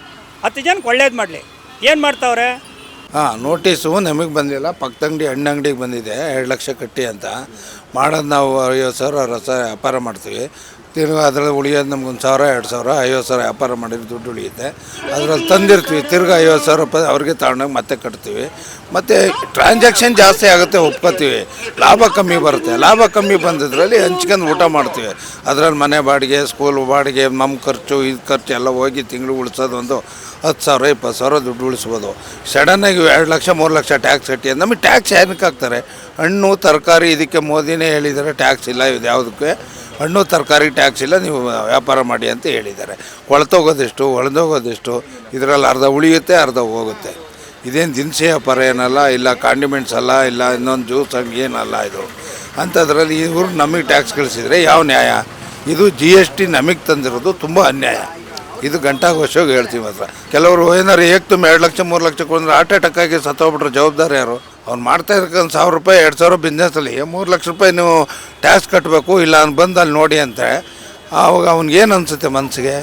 ಹತ್ತು ಜನಕ್ಕೆ ಒಳ್ಳೇದು ಮಾಡಲಿ. ಏನು ಮಾಡ್ತಾವ್ರೆ? ಹಾಂ ನೋಟಿಸು ನಮಗೆ ಬಂದಿಲ್ಲ. ಪಕ್ಕದಂಗಡಿ ಹಣ್ಣು ಅಂಗಡಿಗೆ ಬಂದಿದೆ. ಎರಡು ಲಕ್ಷ ಕಟ್ಟಿ ಅಂತ. ಮಾಡೋದು ನಾವು, ಅಯ್ಯೋ ಸಾವಿರ ಅರವತ್ತು ಸಾವಿರ ವ್ಯಾಪಾರ ಮಾಡ್ತೀವಿ. ತಿರ್ಗಿ ಅದರಲ್ಲಿ ಉಳಿಯೋದು ನಮ್ಗೊಂದು ಸಾವಿರ, ಎರಡು ಸಾವಿರ, ಐವತ್ತು ಸಾವಿರ ವ್ಯಾಪಾರ ಮಾಡಿದ್ರೆ ದುಡ್ಡು ಉಳಿಯುತ್ತೆ. ಅದರಲ್ಲಿ ತಂದಿರ್ತೀವಿ, ತಿರ್ಗಿ ಐವತ್ತು ಸಾವಿರ ರೂಪಾಯಿ ಅವ್ರಿಗೆ ತಗೊಂಡೋಗಿ ಮತ್ತೆ ಕಟ್ತೀವಿ. ಮತ್ತು ಟ್ರಾನ್ಸಾಕ್ಷನ್ ಜಾಸ್ತಿ ಆಗುತ್ತೆ, ಒಪ್ಕೋತೀವಿ. ಲಾಭ ಕಮ್ಮಿ ಬರುತ್ತೆ. ಲಾಭ ಕಮ್ಮಿ ಬಂದಿದ್ರಲ್ಲಿ ಹಂಚ್ಕೊಂಡು ಊಟ ಮಾಡ್ತೀವಿ. ಅದರಲ್ಲಿ ಮನೆ ಬಾಡಿಗೆ ಸ್ಕೂಲ್ ಬಾಡಿಗೆ ನಮ್ಮ ಖರ್ಚು, ಇದು ಖರ್ಚು ಎಲ್ಲ ಹೋಗಿ ತಿಂಗಳು ಉಳಿಸೋದು ಒಂದು ಹತ್ತು ಸಾವಿರ, ಇಪ್ಪತ್ತು ಸಾವಿರ ದುಡ್ಡು ಉಳಿಸ್ಬೋದು. ಸಡನ್ನಾಗಿ ಎರಡು ಲಕ್ಷ, ಮೂರು ಲಕ್ಷ ಟ್ಯಾಕ್ಸ್ ಕಟ್ಟಿ ನಮಗೆ ಟ್ಯಾಕ್ಸ್ ಏನಕ್ಕೆ ಹಾಕ್ತಾರೆ? ಹಣ್ಣು, ತರಕಾರಿ, ಇದಕ್ಕೆ ಮೋದಿನೇ ಹೇಳಿದ್ದಾರೆ ಟ್ಯಾಕ್ಸ್ ಇಲ್ಲ ಇದು ಯಾವುದಕ್ಕೆ ಹಣ್ಣು, ತರಕಾರಿ ಟ್ಯಾಕ್ಸ್ ಇಲ್ಲ, ನೀವು ವ್ಯಾಪಾರ ಮಾಡಿ ಅಂತ ಹೇಳಿದ್ದಾರೆ. ಕೊಳ್ತೋಗೋದೆಷ್ಟು ಒಳದೋಗೋದಿಷ್ಟು, ಇದರಲ್ಲಿ ಅರ್ಧ ಉಳಿಯುತ್ತೆ, ಅರ್ಧ ಹೋಗುತ್ತೆ. ಇದೇನು ದಿನಸಿ ವ್ಯಾಪಾರ ಏನಲ್ಲ, ಇಲ್ಲ ಕಾಂಡಿಮೆಂಟ್ಸ್ ಅಲ್ಲ, ಇಲ್ಲ ಇನ್ನೊಂದು ಜ್ಯೂಸ್ ಏನಲ್ಲ ಇದು. ಅಂಥದ್ರಲ್ಲಿ ಇವರು ನಮಗೆ ಟ್ಯಾಕ್ಸ್ ಕಳಿಸಿದರೆ ಯಾವ ನ್ಯಾಯ? ಇದು ಜಿ ಎಸ್ ಟಿ ನಮಗೆ ತಂದಿರೋದು ತುಂಬ ಅನ್ಯಾಯ. ಇದು ಗಂಟಾಘೋಷವಾಗಿ ಹೇಳ್ತೀವಿ ಮಾತ್ರ. ಕೆಲವರು ಏನಾರು ಏಕ್ ತುಂಬ ಎರಡು ಲಕ್ಷ, ಮೂರು ಲಕ್ಷ ಬಂದರೆ ಹಾರ್ಟ್ ಅಟ್ಯಾಕ್ ಆಗಿ ಸತ್ತೋಗ್ಬಿಟ್ರೆ ಜವಾಬ್ದಾರಿ ಯಾರು? ಅವ್ನು ಮಾಡ್ತಾ ಇರ್ಕೊಂಡು ಸಾವಿರ ರೂಪಾಯಿ, ಎರಡು ಸಾವಿರ ಬಿಸ್ನೆಸ್ಸಲ್ಲಿ ಮೂರು ಲಕ್ಷ ರೂಪಾಯಿ ನೀವು ಟ್ಯಾಕ್ಸ್ ಕಟ್ಟಬೇಕು ಇಲ್ಲ ಅವ್ನು ಬಂದು ಅಲ್ಲಿ ನೋಡಿ ಅಂತೆ ಆವಾಗ ಅವ್ನಿಗೇನು ಅನಿಸುತ್ತೆ ಮನಸ್ಸಿಗೆ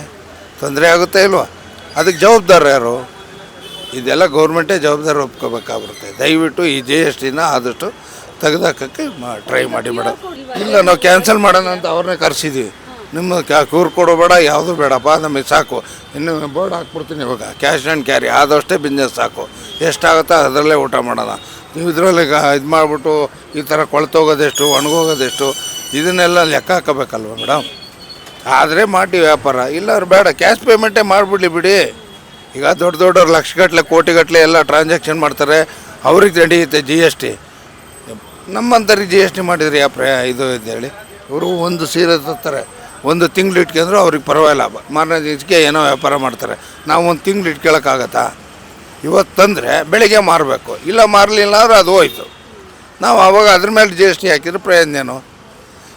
ತೊಂದರೆ ಆಗುತ್ತೆ ಇಲ್ವಾ? ಅದಕ್ಕೆ ಜವಾಬ್ದಾರ ಯಾರು? ಇದೆಲ್ಲ ಗೌರ್ಮೆಂಟೇ ಜವಾಬ್ದಾರಿ ಒಪ್ಕೋಬೇಕಾಗಿರುತ್ತೆ ದಯವಿಟ್ಟು ಈ ಜಿ ಎಸ್ ಟಿನ ಆದಷ್ಟು ತೆಗೆದಾಕಕ್ಕೆ ಟ್ರೈ ಮಾಡಿ ಮೇಡಮ್ ಇಲ್ಲ, ನಾವು ಕ್ಯಾನ್ಸಲ್ ಮಾಡೋಣ ಅಂತ ಅವ್ರನ್ನೇ ಕರೆಸಿದ್ವಿ. ನಿಮ್ಮ ಕ್ಯಾ ಕೂರ್ ಕೊಡೋಬೇಡ ಯಾವುದು ಬೇಡಪ್ಪ ನಮಗೆ ಸಾಕು. ಇನ್ನು ಬೋರ್ಡ್ ಹಾಕ್ಬಿಡ್ತೀನಿ ಇವಾಗ. ಕ್ಯಾಶ್ ಆ್ಯಂಡ್ ಕ್ಯಾರಿ, ಆದಷ್ಟೇ ಬಿಸ್ನೆಸ್ ಸಾಕು. ಎಷ್ಟಾಗುತ್ತೋ ಅದರಲ್ಲೇ ಊಟ ಮಾಡೋಣ. ನೀವು ಇದರಲ್ಲಿ ಇದು ಮಾಡಿಬಿಟ್ಟು ಈ ಥರ ಕೊಳ್ತೋಗೋದೆಷ್ಟು ಒಣಗೋಗೋದೆಷ್ಟು ಇದನ್ನೆಲ್ಲ ಲೆಕ್ಕ ಹಾಕಬೇಕಲ್ವ ಮೇಡಮ್? ಆದರೆ ಮಾಡಿ ವ್ಯಾಪಾರ. ಇಲ್ಲವ್ರು ಬೇಡ, ಕ್ಯಾಶ್ ಪೇಮೆಂಟೇ ಮಾಡಿಬಿಡ್ಲಿ ಬಿಡಿ. ಈಗ ದೊಡ್ಡ ದೊಡ್ಡವ್ರು ಲಕ್ಷಗಟ್ಟಲೆ ಕೋಟಿಗಟ್ಟಲೆ ಎಲ್ಲ ಟ್ರಾನ್ಸಾಕ್ಷನ್ ಮಾಡ್ತಾರೆ. ಅವ್ರಿಗೆ ನಡೆಯುತ್ತೆ ಜಿ ಎಸ್ ಟಿ ನಮ್ಮಂಥವ್ರಿಗೆ ಜಿ ಎಸ್ ಟಿ ಮಾಡಿದ್ರಿ ಯಾವ ಪ್ರಯ, ಇದು ಇದೆ ಹೇಳಿ. ಇವರು ಒಂದು ಸೀರೆ ತರ್ತಾರೆ. ಒಂದು ತಿಂಗಳು ಇಟ್ಕೊಂಡ್ರು ಅವ್ರಿಗೆ ಪರವಾಗಿಲ್ಲ. ಮಾರನೇ ದಿವಸಕ್ಕೆ ಏನೋ ವ್ಯಾಪಾರ ಮಾಡ್ತಾರೆ. ನಾವು ಒಂದು ತಿಂಗಳು ಇಟ್ಕೊಳಕ್ಕಾಗತ್ತಾ? ಇವತ್ತು ತಂದರೆ ಬೆಳಿಗ್ಗೆ ಮಾರಬೇಕು. ಇಲ್ಲ ಮಾರಲಿಲ್ಲ ಅಂದ್ರೆ ಅದು ಹೋಯ್ತು. ನಾವು ಅವಾಗ ಅದ್ರ ಮೇಲೆ ಜಿ ಎಸ್ ಟಿ ಹಾಕಿದ್ರೆ ಪ್ರಯೋಜನ ಏನು?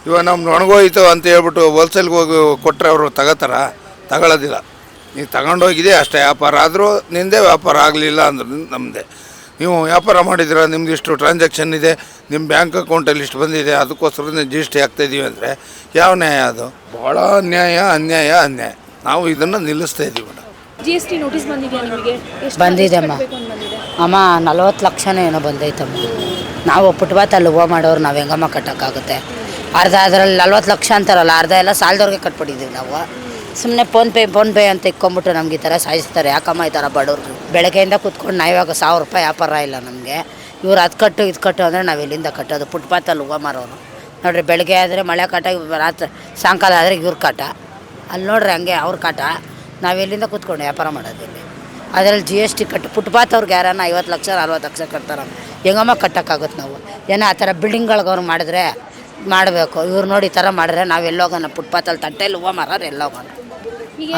ಇವಾಗ ನಮ್ಮ ಒಣಗೋಯ್ತು ಅಂತ ಹೇಳ್ಬಿಟ್ಟು ಹೋಲ್ಸೇಲ್ಗೆ ಹೋಗಿ ಕೊಟ್ಟರೆ ಅವರು ತಗೋತಾರ? ತಗೊಳ್ಳೋದಿಲ್ಲ ನೀವು ತಗೊಂಡೋಗಿದೆ ಅಷ್ಟೇ ವ್ಯಾಪಾರ? ಆದರೂ ನಿಂದೇ ವ್ಯಾಪಾರ ಆಗಲಿಲ್ಲ ಅಂದ್ರೆ ನಮ್ಮದೇ ನೀವು ವ್ಯಾಪಾರ ಮಾಡಿದ್ದೀರ? ನಿಮ್ದು ಇಷ್ಟು ಟ್ರಾನ್ಸಾಕ್ಷನ್ ಇದೆ. ನಿಮ್ಮ ಬ್ಯಾಂಕ್ ಅಕೌಂಟಲ್ಲಿ ಇಷ್ಟು ಬಂದಿದೆ. ಅದಕ್ಕೋಸ್ಕರ ಜಿ ಎಸ್ ಟಿ ಹಾಕ್ತಾಯಿದ್ದೀವಿ ಅಂದರೆ ಯಾವ ನ್ಯಾಯ ಅದು? ಭಾಳ ಅನ್ಯಾಯ ಅನ್ಯಾಯ ಅನ್ಯಾಯ. ನಾವು ಇದನ್ನು ನಿಲ್ಲಿಸ್ತಾ ಇದ್ದೀವಿ madam G S T notice ಬಂದಿದೆಯಾ ನಿಮಗೆ? ಬಂದಿದೆ ಅಮ್ಮ. ಬಂದಿದೆ? ಅಮ್ಮ ನಲವತ್ತು ಲಕ್ಷನೇ ಏನೋ ಬಂದೈತಮ್ಮ. ನಾವು ಪುಟ್ಬಾತಲ್ಲಿ ಹೂವು ಮಾಡೋರು ನಾವು ಹೆಂಗಮ್ಮ ಕಟ್ಟೋಕ್ಕಾಗುತ್ತೆ? ಅರ್ಧ ಅದರಲ್ಲಿ ನಲ್ವತ್ತು ಲಕ್ಷ ಅಂತಾರಲ್ಲ ಅರ್ಧ ಎಲ್ಲ ಸಾಲದವ್ರಿಗೆ ಕಟ್ಬಿಟ್ಟಿದ್ದೀವಿ ನಾವು. ಸುಮ್ಮನೆ ಫೋನ್ಪೇ ಫೋನ್ಪೇ ಅಂತ ಇಕ್ಕೊಂಬಿಟ್ಟು ನಮ್ಗೆ ಈ ಥರ ಸಾಯಿಸ್ತಾರೆ. ಯಾಕಮ್ಮ ಈ ಥರ ಬಡವ್ರು? ಬೆಳಗ್ಗೆಯಿಂದ ಕೂತ್ಕೊಂಡು ನಾವು ಇವಾಗ ಸಾವಿರ ರೂಪಾಯಿ ವ್ಯಾಪಾರ ಇಲ್ಲ ನಮಗೆ. ಇವ್ರು ಅದು ಕಟ್ಟು, ಇದು ಕಟ್ಟು ಅಂದರೆ ನಾವು ಎಲ್ಲಿಂದ ಕಟ್ಟೋದು. ಫುಟ್ಪಾತಲ್ಲಿ ಹೂವು ಮಾರೋರು. ನೋಡಿರಿ, ಬೆಳಗ್ಗೆ ಆದರೆ ಮಳೆ ಕಾಟ, ರಾತ್ರಿ, ಸಾಯಂಕಾಲ ಆದರೆ ಇವ್ರ ಕಾಟ. ಅಲ್ಲಿ ನೋಡ್ರಿ ಹಂಗೆ ಅವ್ರ ಕಾಟ. ನಾವು ಎಲ್ಲಿಂದ ಕೂತ್ಕೊಂಡು ವ್ಯಾಪಾರ ಮಾಡೋದು ಇಲ್ಲಿ. ಅದರಲ್ಲಿ ಜಿ ಎಸ್ ಟಿ ಕಟ್ಟು. ಫುಟ್ಪಾತ್ ಅವ್ರಿಗೆ ಯಾರನ್ನ ಐವತ್ತು ಲಕ್ಷ ನಲ್ವತ್ತು ಲಕ್ಷ ಕಟ್ತಾರೆ. ಹೆಂಗಮ್ಮ ಕಟ್ಟೋಕ್ಕಾಗುತ್ತೆ ನಾವು? ಏನೋ ಆ ಥರ ಬಿಲ್ಡಿಂಗ್ಗಳಿಗೆ ಅವ್ರು ಮಾಡಿದ್ರೆ ಮಾಡಬೇಕು. ಇವ್ರು ನೋಡಿ ಈ ಥರ ಮಾಡಿದ್ರೆ ನಾವು ಎಲ್ಲೋಗೋಣ. ಫುಟ್ಪಾತಲ್ಲಿ ತಟ್ಟೆಯಲ್ಲಿ ಹೂವು ಮಾರೋರು ಎಲ್ಲೋಗೋಣ.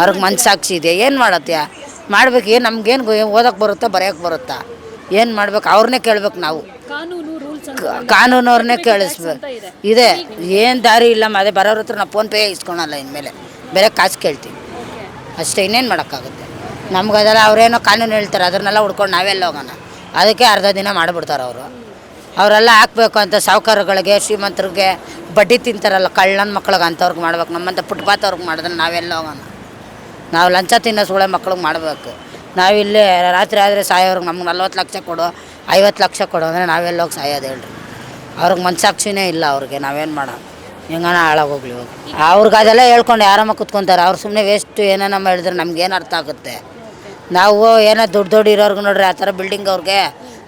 ಅವ್ರಿಗೆ ಮನಸ್ಸಾಕ್ಷಿ ಇದೆ. ಏನು ಮಾಡತ್ತೆ? ಮಾಡ್ಬೇಕು. ಏನು ನಮ್ಗೇನು ಓದಕ್ಕೆ ಬರುತ್ತಾ ಬರೆಯೋಕ್ಕೆ ಬರುತ್ತಾ? ಏನು ಮಾಡ್ಬೇಕು? ಅವ್ರನ್ನೇ ಕೇಳ್ಬೇಕು ನಾವು. ಕಾನೂನು ಕಾನೂನವ್ರನ್ನೇ ಕೇಳಿಸ್ಬೇಕು ಇದೆ. ಏನು ದಾರಿ ಇಲ್ಲ. ಅದೇ ಬರೋರ ಹತ್ರ ನಾವು ಫೋನ್ಪೇ ಇಸ್ಕೊಳಲ್ಲ ಇನ್ಮೇಲೆ. ಬೇರೆ ಕಾಸು ಕೇಳ್ತೀವಿ ಅಷ್ಟೇ ಇನ್ನೇನು ಮಾಡೋಕ್ಕಾಗುತ್ತೆ? ನಮ್ಗೆ ಅದೆಲ್ಲ ಅವರೇನೋ ಕಾನೂನು ಹೇಳ್ತಾರೆ. ಅದನ್ನೆಲ್ಲ ಹುಡ್ಕೊಂಡು ನಾವೆಲ್ಲ ಹೋಗೋಣ. ಅದಕ್ಕೆ ಅರ್ಧ ದಿನ ಮಾಡಿಬಿಡ್ತಾರೆ ಅವರು. ಅವರೆಲ್ಲ ಹಾಕ್ಬೇಕು ಅಂತ ಸಾಹುಕಾರಗಳಿಗೆ ಶ್ರೀಮಂತರಿಗೆ ಬಡ್ಡಿ ತಿಂತಾರಲ್ಲ ಕಳ್ಳನ ಮಕ್ಳಿಗೆ ಅಂಥವ್ರಿಗೆ ಮಾಡ್ಬೇಕು. ನಮ್ಮಂಥ ಫುಟ್ಪಾತ್ ಅವ್ರಿಗೆ ಮಾಡಿದ್ರೆ ನಾವೆಲ್ಲ ಹೋಗೋಣ. ನಾವು ಲಂಚ ತಿನ್ನೋ ಸುಳೆ ಮಕ್ಳಿಗೆ ಮಾಡಬೇಕು. ನಾವಿಲ್ಲಿ ರಾತ್ರಿ ಆದರೆ ಸಾಯೋರ್ಗೆ ನಮ್ಗೆ ನಲ್ವತ್ತು ಲಕ್ಷ ಕೊಡು, ಐವತ್ತು ಲಕ್ಷ ಕೊಡು ಅಂದರೆ ನಾವೆಲ್ಲ ಹೋಗಿ ಸಾಯೋದು ಹೇಳ್ರಿ ಅವ್ರಿಗೆ ಮನಸಾಕ್ಷಿನೇ ಇಲ್ಲ ಅವ್ರಿಗೆ, ನಾವೇನು ಮಾಡೋಣ ಹೆಂಗಾನ ಹಾಳಾಗೋಗ್ಲಿ ಅವ್ರಿಗೆ ಅದೆಲ್ಲ ಹೇಳ್ಕೊಂಡು ಆರಾಮ ಕುತ್ಕೊತಾರೆ, ಅವ್ರು ಸುಮ್ಮನೆ ವೇಸ್ಟ್ ಏನೇನ ನಮ್ಮ ಹೇಳಿದ್ರೆ ನಮ್ಗೇನು ಅರ್ಥ ಆಗುತ್ತೆ? ನಾವು ಏನೋ ದೊಡ್ಡ ದೊಡ್ಡ ಇರೋರ್ಗೆ ನೋಡ್ರಿ, ಆ ಥರ ಬಿಲ್ಡಿಂಗ್ ಅವ್ರಿಗೆ.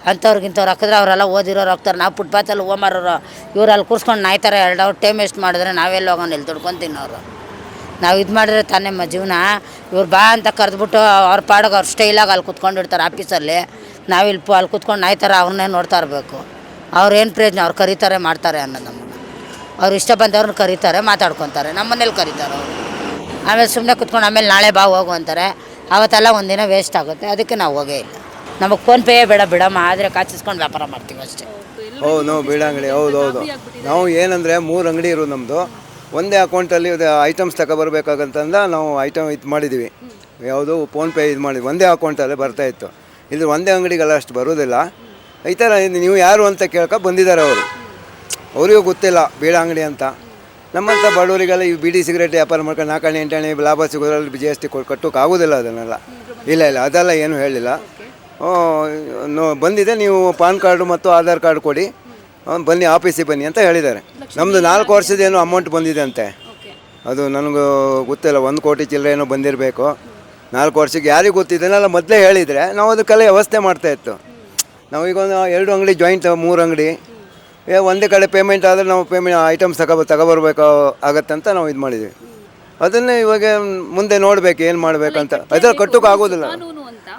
ಅಂಥವ್ರಿಗಿಂಥವ್ರು ಹಾಕಿದ್ರೆ ಅವರೆಲ್ಲ ಓದಿರೋರು ಹೋಗ್ತಾರೆ ನಾವು ಫುಟ್ಪಾತಲ್ಲಿ ಹೂವು ಮಾರೋರು, ಇವ್ರು ಅಲ್ಲಿ ಕೂರ್ಸ್ಕೊಂಡು ನಾಯ್ತಾರೆ, ಎರಡು ಅವ್ರು ಟೈಮ್ ವೇಸ್ಟ್ ಮಾಡಿದ್ರೆ ನಾವೆಲ್ಲ ಹೋಗೋಣ ಇಲ್ಲಿ ದುಡ್ಕೊಂಡು ತಿನ್ನೋರು. ನಾವು ಇದು ಮಾಡಿದ್ರೆ ತಾನೇ ಮ ಜೀವನ. ಇವ್ರು ಬಾ ಅಂತ ಕರೆದ್ಬಿಟ್ಟು ಅವ್ರ ಪಾಡಿಗೆ ಅವ್ರ ಸ್ಟೈಲಾಗಿ ಅಲ್ಲಿ ಕುತ್ಕೊಂಡಿರ್ತಾರೆ ಆಫೀಸಲ್ಲಿ ನಾವು ಇಲ್ಲಿ ಪ- ಅಲ್ಲಿ ಕುತ್ಕೊಂಡು ನಾಯ್ತಾರೆ ಅವ್ರನ್ನೇ ನೋಡ್ತಾ ಇರಬೇಕು. ಅವ್ರು ಏನು ಪ್ರಯೋಜನ, ಅವ್ರು ಕರೀತಾರೆ, ಮಾಡ್ತಾರೆ ಅನ್ನೋದು ನಮ್ಮನ್ನು ಅವ್ರು ಇಷ್ಟ ಬಂದವ್ರನ್ನ ಕರೀತಾರೆ, ಮಾತಾಡ್ಕೊತಾರೆ ನಮ್ಮ ಮನೇಲಿ ಕರೀತಾರೆ ಅವರು. ಆಮೇಲೆ ಸುಮ್ಮನೆ ಕುತ್ಕೊಂಡು ಆಮೇಲೆ ನಾಳೆ ಬಾ ಹೋಗು ಅಂತಾರೆ. ಅವತ್ತೆಲ್ಲ ಒಂದಿನ ವೇಸ್ಟ್ ಆಗುತ್ತೆ. ಅದಕ್ಕೆ ನಾವು ಹೋಗೇ ಇಲ್ಲ. ನಮಗೆ ಫೋನ್ಪೇ ಬೇಡ, ಬಿಡಮ್ಮ. ಆದರೆ ಕಾಚಿಸ್ಕೊಂಡು ವ್ಯಾಪಾರ ಮಾಡ್ತೀವಿ ಅಷ್ಟೇ. ಹೌದು, ನಾವು ಬೀಳಂಗಡಿ. ಹೌದು ಹೌದು. ನಾವು ಏನಂದರೆ ಮೂರು ಅಂಗಡಿ ಇರೋದು ನಮ್ಮದು ಒಂದೇ ಅಕೌಂಟಲ್ಲಿ ಐಟಮ್ಸ್ ತಗೊಬರ್ಬೇಕಾಗಂತಂದ ನಾವು ಐಟಮ್ ಇದು ಮಾಡಿದ್ದೀವಿ ಯಾವುದು ಫೋನ್ಪೇ ಇದು ಮಾಡಿದ್ವಿ ಒಂದೇ ಅಕೌಂಟಲ್ಲಿ ಬರ್ತಾಯಿತ್ತು ಇಲ್ಲಿ ಒಂದೇ ಅಂಗಡಿಗೆಲ್ಲ ಅಷ್ಟು ಬರೋದಿಲ್ಲ. ಈ ಥರ ನೀವು ಯಾರು ಅಂತ ಕೇಳ್ಕೊ ಬಂದಿದ್ದಾರೆ ಅವರು. ಅವರಿಗೂ ಗೊತ್ತಿಲ್ಲ ಬೀಡ ಅಂಗಡಿ ಅಂತ. ನಮ್ಮಂಥ ಬಡವರಿಗೆಲ್ಲ ಈ ಬಿಡಿ ಸಿಗರೇಟ್ ವ್ಯಾಪಾರ ಮಾಡ್ಕೊಂಡು ನಾಲ್ಕಾಣೆ ಎಂಟಾಣೆ ಲಾಭ ಸಿಗೋದ್ರಲ್ಲಿ ಜಿ ಎಸ್ ಟಿ ಕೊಟ್ಟು ಆಗೋದಿಲ್ಲ ಅದನ್ನೆಲ್ಲ. ಇಲ್ಲ ಇಲ್ಲ, ಅದೆಲ್ಲ ಏನು ಹೇಳಿಲ್ಲ. ನೋ, ಬಂದಿದೆ, ನೀವು ಪಾನ್ ಕಾರ್ಡು ಮತ್ತು ಆಧಾರ್ ಕಾರ್ಡ್ ಕೊಡಿ. ಆ, ಬನ್ನಿ ಆಫೀಸಿಗೆ ಬನ್ನಿ ಅಂತ ಹೇಳಿದ್ದಾರೆ. ನಮ್ಮದು ನಾಲ್ಕು ವರ್ಷದೇನೋ ಅಮೌಂಟ್ ಬಂದಿದೆ ಅಂತೆ. ಅದು ನನಗೂ ಗೊತ್ತಿಲ್ಲ ಒಂದು ಕೋಟಿ ಚಿಲ್ಲರೆ ಏನೋ ಬಂದಿರಬೇಕು. ನಾಲ್ಕು ವರ್ಷಕ್ಕೆ ಯಾರಿಗೆ ಗೊತ್ತಿದ್ದೆನಲ್ಲ ಮೊದಲೇ ಹೇಳಿದರೆ ನಾವು ಅದಕ್ಕೆಲ್ಲ ವ್ಯವಸ್ಥೆ ಮಾಡುತ್ತೆವು ನಾವು ಈಗ ಒಂದು ಎರಡು ಅಂಗಡಿ ಜಾಯಿಂಟ್ ಮೂರು ಅಂಗಡಿ. ಏ ಒಂದೇ ಕಡೆ ಪೇಮೆಂಟ್ ಆದರೆ ನಾವು ಪೇಮೆಂಟ್ ಐಟಮ್ಸ್ ತಗೋ ತಗೊಬರ್ಬೇಕು ಅಂತ ನಾವು ಇದು ಮಾಡಿದ್ವಿ. ಅದನ್ನೇ ಇವಾಗ ಮುಂದೆ ನೋಡಬೇಕು ಏನು ಮಾಡಬೇಕಂತ ಅದ್ರಲ್ಲಿ ಕಟ್ಟೋಕೆ ಆಗೋದಿಲ್ಲ.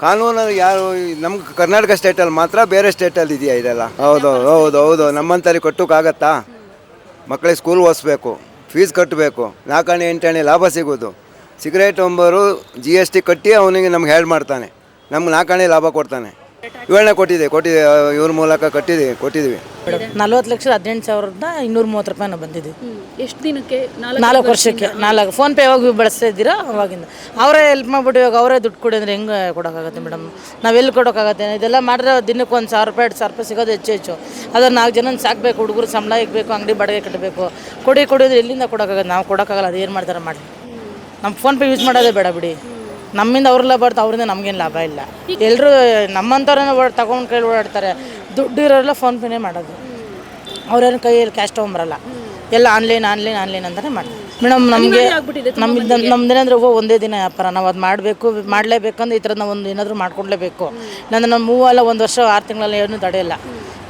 ಕಾನೂನು ಯಾರು ನಮ್ಮ ಕರ್ನಾಟಕ ಸ್ಟೇಟಲ್ಲಿ ಮಾತ್ರ ಬೇರೆ ಸ್ಟೇಟಲ್ಲಿ ಇದೆಯಾ ಇದೆಲ್ಲ? ಹೌದು ಹೌದು ಹೌದು ನಮ್ಮಂತಲ್ಲಿ ಕಟ್ಟೋಕ್ಕಾಗತ್ತಾ ಮಕ್ಕಳಿಗೆ ಸ್ಕೂಲ್ ಓದಿಸ್ಬೇಕು ಫೀಸ್ ಕಟ್ಟಬೇಕು ನಾಲ್ಕಾಣೆ ಎಂಟಾಣೆ ಲಾಭ ಸಿಗೋದು ಸಿಗರೇಟ್ ಒಂಬರು ಜಿ ಎಸ್ ಟಿ ಕಟ್ಟಿ ಅವನಿಗೆ ನಮ್ಗೆ ಹೇಳಿ ಮಾಡ್ತಾನೆ. ನಮ್ಗೆ ನಾಲ್ಕಾಣೆ ಲಾಭ ಕೊಡ್ತಾನೆ. ಇವಳನ್ನ ಕೊಟ್ಟಿದೆ ಕೊಟ್ಟಿದೆ ಇವ್ರ ಮೂಲಕ ಕಟ್ಟಿದೆ ಕೊಟ್ಟಿದ್ದೀವಿ ನಲ್ವತ್ತು ಲಕ್ಷದ ಹದಿನೆಂಟು ಸಾವಿರದ ಇನ್ನೂರ ಮೂವತ್ತು ರೂಪಾಯಿನ ಬಂದಿದೆ. ಎಷ್ಟು ದಿನಕ್ಕೆ? ನಾಲ್ಕು ನಾಲ್ಕು ವರ್ಷಕ್ಕೆ ನಾಲ್ಕು. ಫೋನ್ ಪೇ ಯಾವಾಗ ಬಳಸ್ತಾ ಇದ್ದೀರಾ? ಅವಾಗಿಂದ. ಅವರೇ ಹೆಲ್ಪ್ ಮಾಡ್ಬಿಟ್ಟು ಇವಾಗ ಅವರೇ ದುಡ್ಡು ಕೊಡಿ ಅಂದರೆ ಹೆಂಗೆ ಕೊಡೋಕ್ಕಾಗತ್ತೆ ಮೇಡಮ್ ನಾವೆಲ್ಲಿ ಕೊಡೋಕ್ಕಾಗತ್ತೆ? ಇದೆಲ್ಲ ಮಾಡಿದ್ರೆ ದಿನಕ್ಕೆ ಒಂದು ಸಾವಿರ ರೂಪಾಯಿ ಎರಡು ಸಾವಿರ ರೂಪಾಯಿ ಸಿಗೋದು ಹೆಚ್ಚು ಹೆಚ್ಚು. ಅದನ್ನು ನಾಲ್ಕು ಜನ ಸಾಕಬೇಕು ಹುಡುಗರು ಸಂಬಳ ಇಕ್ಬೇಕು ಅಂಗಡಿ ಬಾಡಿಗೆ ಕಟ್ಟಬೇಕು ಕೊಡಿ ಕೊಡಿದ್ರೆ ಎಲ್ಲಿಂದ ಕೊಡೋಕ್ಕಾಗತ್ತೆ? ನಾವು ಕೊಡೋಕ್ಕಾಗಲ್ಲ ಅದು ಏನು ಮಾಡ್ತಾರೆ ಮಾಡಿ ನಮ್ಮ ಫೋನ್ಪೇ ಯೂಸ್ ಮಾಡೋದೇ ಬೇಡ ಬಿಡಿ. ನಮ್ಮಿಂದ ಅವ್ರ ಲಾಭ ಬರ್ತಾ ಅವರಿಂದ ನಮ್ಗೇನು ಲಾಭ ಇಲ್ಲ. ಎಲ್ಲರೂ ನಮ್ಮಂಥವ್ರನ್ನ ಓಡ್ ತಗೊಂಡು ಕೈ ಓಡಾಡ್ತಾರೆ. ದುಡ್ಡು ಇರೋರೆಲ್ಲ ಫೋನ್ಪೇನೇ ಮಾಡೋದು. ಅವ್ರೇನು ಕೈಯಲ್ಲಿ ಕ್ಯಾಶ್ ತೊಗೊಂಬರಲ್ಲ. ಎಲ್ಲ ಆನ್ಲೈನ್ ಆನ್ಲೈನ್ ಆನ್ಲೈನ್ ಅಂತಲೇ ಮಾಡ್ತಾರೆ. ಮೇಡಮ್ ನಮಗೆ ನಮ್ಮಿಂದ ನಮ್ದೇನಂದ್ರೆ ಓ ಒಂದೇ ದಿನ ವ್ಯಾಪಾರ. ನಾವು ಅದು ಮಾಡಬೇಕು ಮಾಡಲೇಬೇಕಂದ್ರೆ ಈ ಥರ ನಾವು ಒಂದು ಏನಾದರೂ ಮಾಡ್ಕೊಡ್ಲೇಬೇಕು. ಇಲ್ಲಾಂದ್ರೆ ನಮ್ಮ ಮೂವಲ್ಲ ಒಂದು ವರ್ಷ ಆರು ತಿಂಗಳಲ್ಲಿ ಏನೂ ತಡೆಯಲ್ಲ.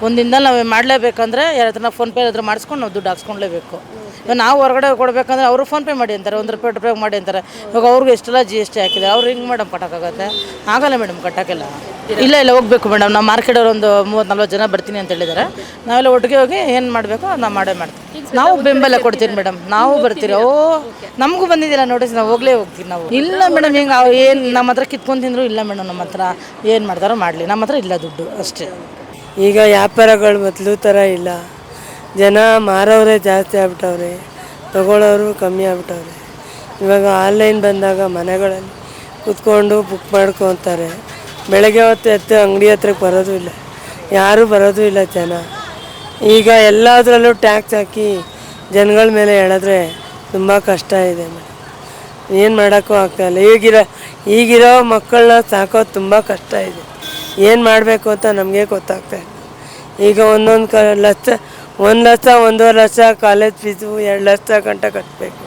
ಒಂದಿಂದ ನಾವು ಮಾಡಲೇಬೇಕಂದ್ರೆ ಯಾರ ಹತ್ರ ಫೋನ್ಪೇ ಹತ್ರ ಮಾಡಿಸ್ಕೊಂಡು ನಾವು ದುಡ್ಡು ಹಾಕ್ಸ್ಕೊಳ್ಲೇಬೇಕು ನಾವು ಹೊರಗಡೆ ಕೊಡಬೇಕಂದ್ರೆ ಅವರು ಫೋನ್ಪೇ ಮಾಡಿ ಅಂತಾರೆ ಒಂದು ರೂಪಾಯಿ ರೂಪಾಯಿ ಮಾಡಿ ಅಂತಾರೆ. ಇವಾಗ ಅವ್ರಿಗೆ ಎಷ್ಟೆಲ್ಲ ಜಿ ಎಸ್ ಟಿ ಹಾಕಿದೆ ಅವ್ರು ಹಿಂಗೆ ಮೇಡಮ್ ಕಟ್ಟೋಕ್ಕಾಗತ್ತೆ ಆಗಲ್ಲ ಮೇಡಮ್ ಕಟ್ಟೋಕ್ಕಿಲ್ಲ. ಇಲ್ಲ ಇಲ್ಲ ಹೋಗ್ಬೇಕು ಮೇಡಮ್ ನಾವು ಮಾರ್ಕೆಟವ್ರು ಒಂದು ಮೂವತ್ತು ನಲ್ವತ್ತು ಜನ ಬರ್ತೀನಿ ಅಂತ ಹೇಳಿದ್ದಾರೆ ನಾವೆಲ್ಲ ಒಟ್ಟಿಗೆ ಹೋಗಿ ಏನು ಮಾಡಬೇಕು ನಾವು ಮಾಡೇ ಮಾಡ್ತೀವಿ. ನಾವು ಬೆಂಬಲ ಕೊಡ್ತೀವಿ ಮೇಡಮ್ ನಾವು ಬರ್ತೀರಿ. ಓ ನಮಗೂ ಬಂದಿದ್ದಿಲ್ಲ ನೋಟಿಸ್ ನಾವು ಹೋಗ್ಲೇ ಹೋಗ್ತೀವಿ ನಾವು. ಇಲ್ಲ ಮೇಡಮ್ ಹಿಂಗೆ ಏನು ನಮ್ಮ ಹತ್ರ ಕಿತ್ಕೊಂಡು ತಿಂದ್ರು ಇಲ್ಲ ಮೇಡಮ್ ನಮ್ಮ ಹತ್ರ. ಏನು ಮಾಡ್ತಾರೋ ಮಾಡಲಿ. ನಮ್ಮ ಹತ್ರ ಇಲ್ಲ ದುಡ್ಡು ಅಷ್ಟೇ. ಈಗ ವ್ಯಾಪಾರಗಳು ಮೊದಲು ಥರ ಇಲ್ಲ. ಜನ ಮಾರೋರೇ ಜಾಸ್ತಿ ಆಗ್ಬಿಟ್ಟವ್ರೆ. ತಗೊಳ್ಳೋರು ಕಮ್ಮಿ ಆಗ್ಬಿಟ್ಟವ್ರೆ. ಇವಾಗ ಆನ್ಲೈನ್ ಬಂದಾಗ ಮನೆಗಳಲ್ಲಿ ಕೂತ್ಕೊಂಡು ಬುಕ್ ಮಾಡ್ಕೊತಾರೆ ಬೆಳಗ್ಗೆ ಹೊತ್ತು ಎತ್ತು ಅಂಗಡಿ ಹತ್ರಕ್ಕೆ ಬರೋದು ಇಲ್ಲ. ಯಾರೂ ಬರೋದು ಇಲ್ಲ ಜನ. ಈಗ ಎಲ್ಲದರಲ್ಲೂ ಟ್ಯಾಕ್ಸ್ ಹಾಕಿ ಜನಗಳ ಮೇಲೆ ಹೇಳಿದ್ರೆ ತುಂಬ ಕಷ್ಟ ಇದೆ ಮೇಡಮ್. ಏನು ಮಾಡೋಕ್ಕೂ ಆಗ್ತಾಯಿಲ್ಲ ಈಗಿರೋ ಈಗಿರೋ ಮಕ್ಕಳನ್ನ ಸಾಕೋದು ತುಂಬ ಕಷ್ಟ ಇದೆ. ಏನು ಮಾಡಬೇಕು ಅಂತ ನಮಗೆ ಗೊತ್ತಾಗ್ತಾ ಇಲ್ಲ. ಈಗ ಒಂದೊಂದು ಕ, ಲಕ್ಷ ಒಂದು ಲಕ್ಷ ಒಂದೂವರೆ ಲಕ್ಷ ಕಾಲೇಜ್ ಫೀಸು ಎರಡು ಲಕ್ಷ ಗಂಟ ಕಟ್ಟಬೇಕು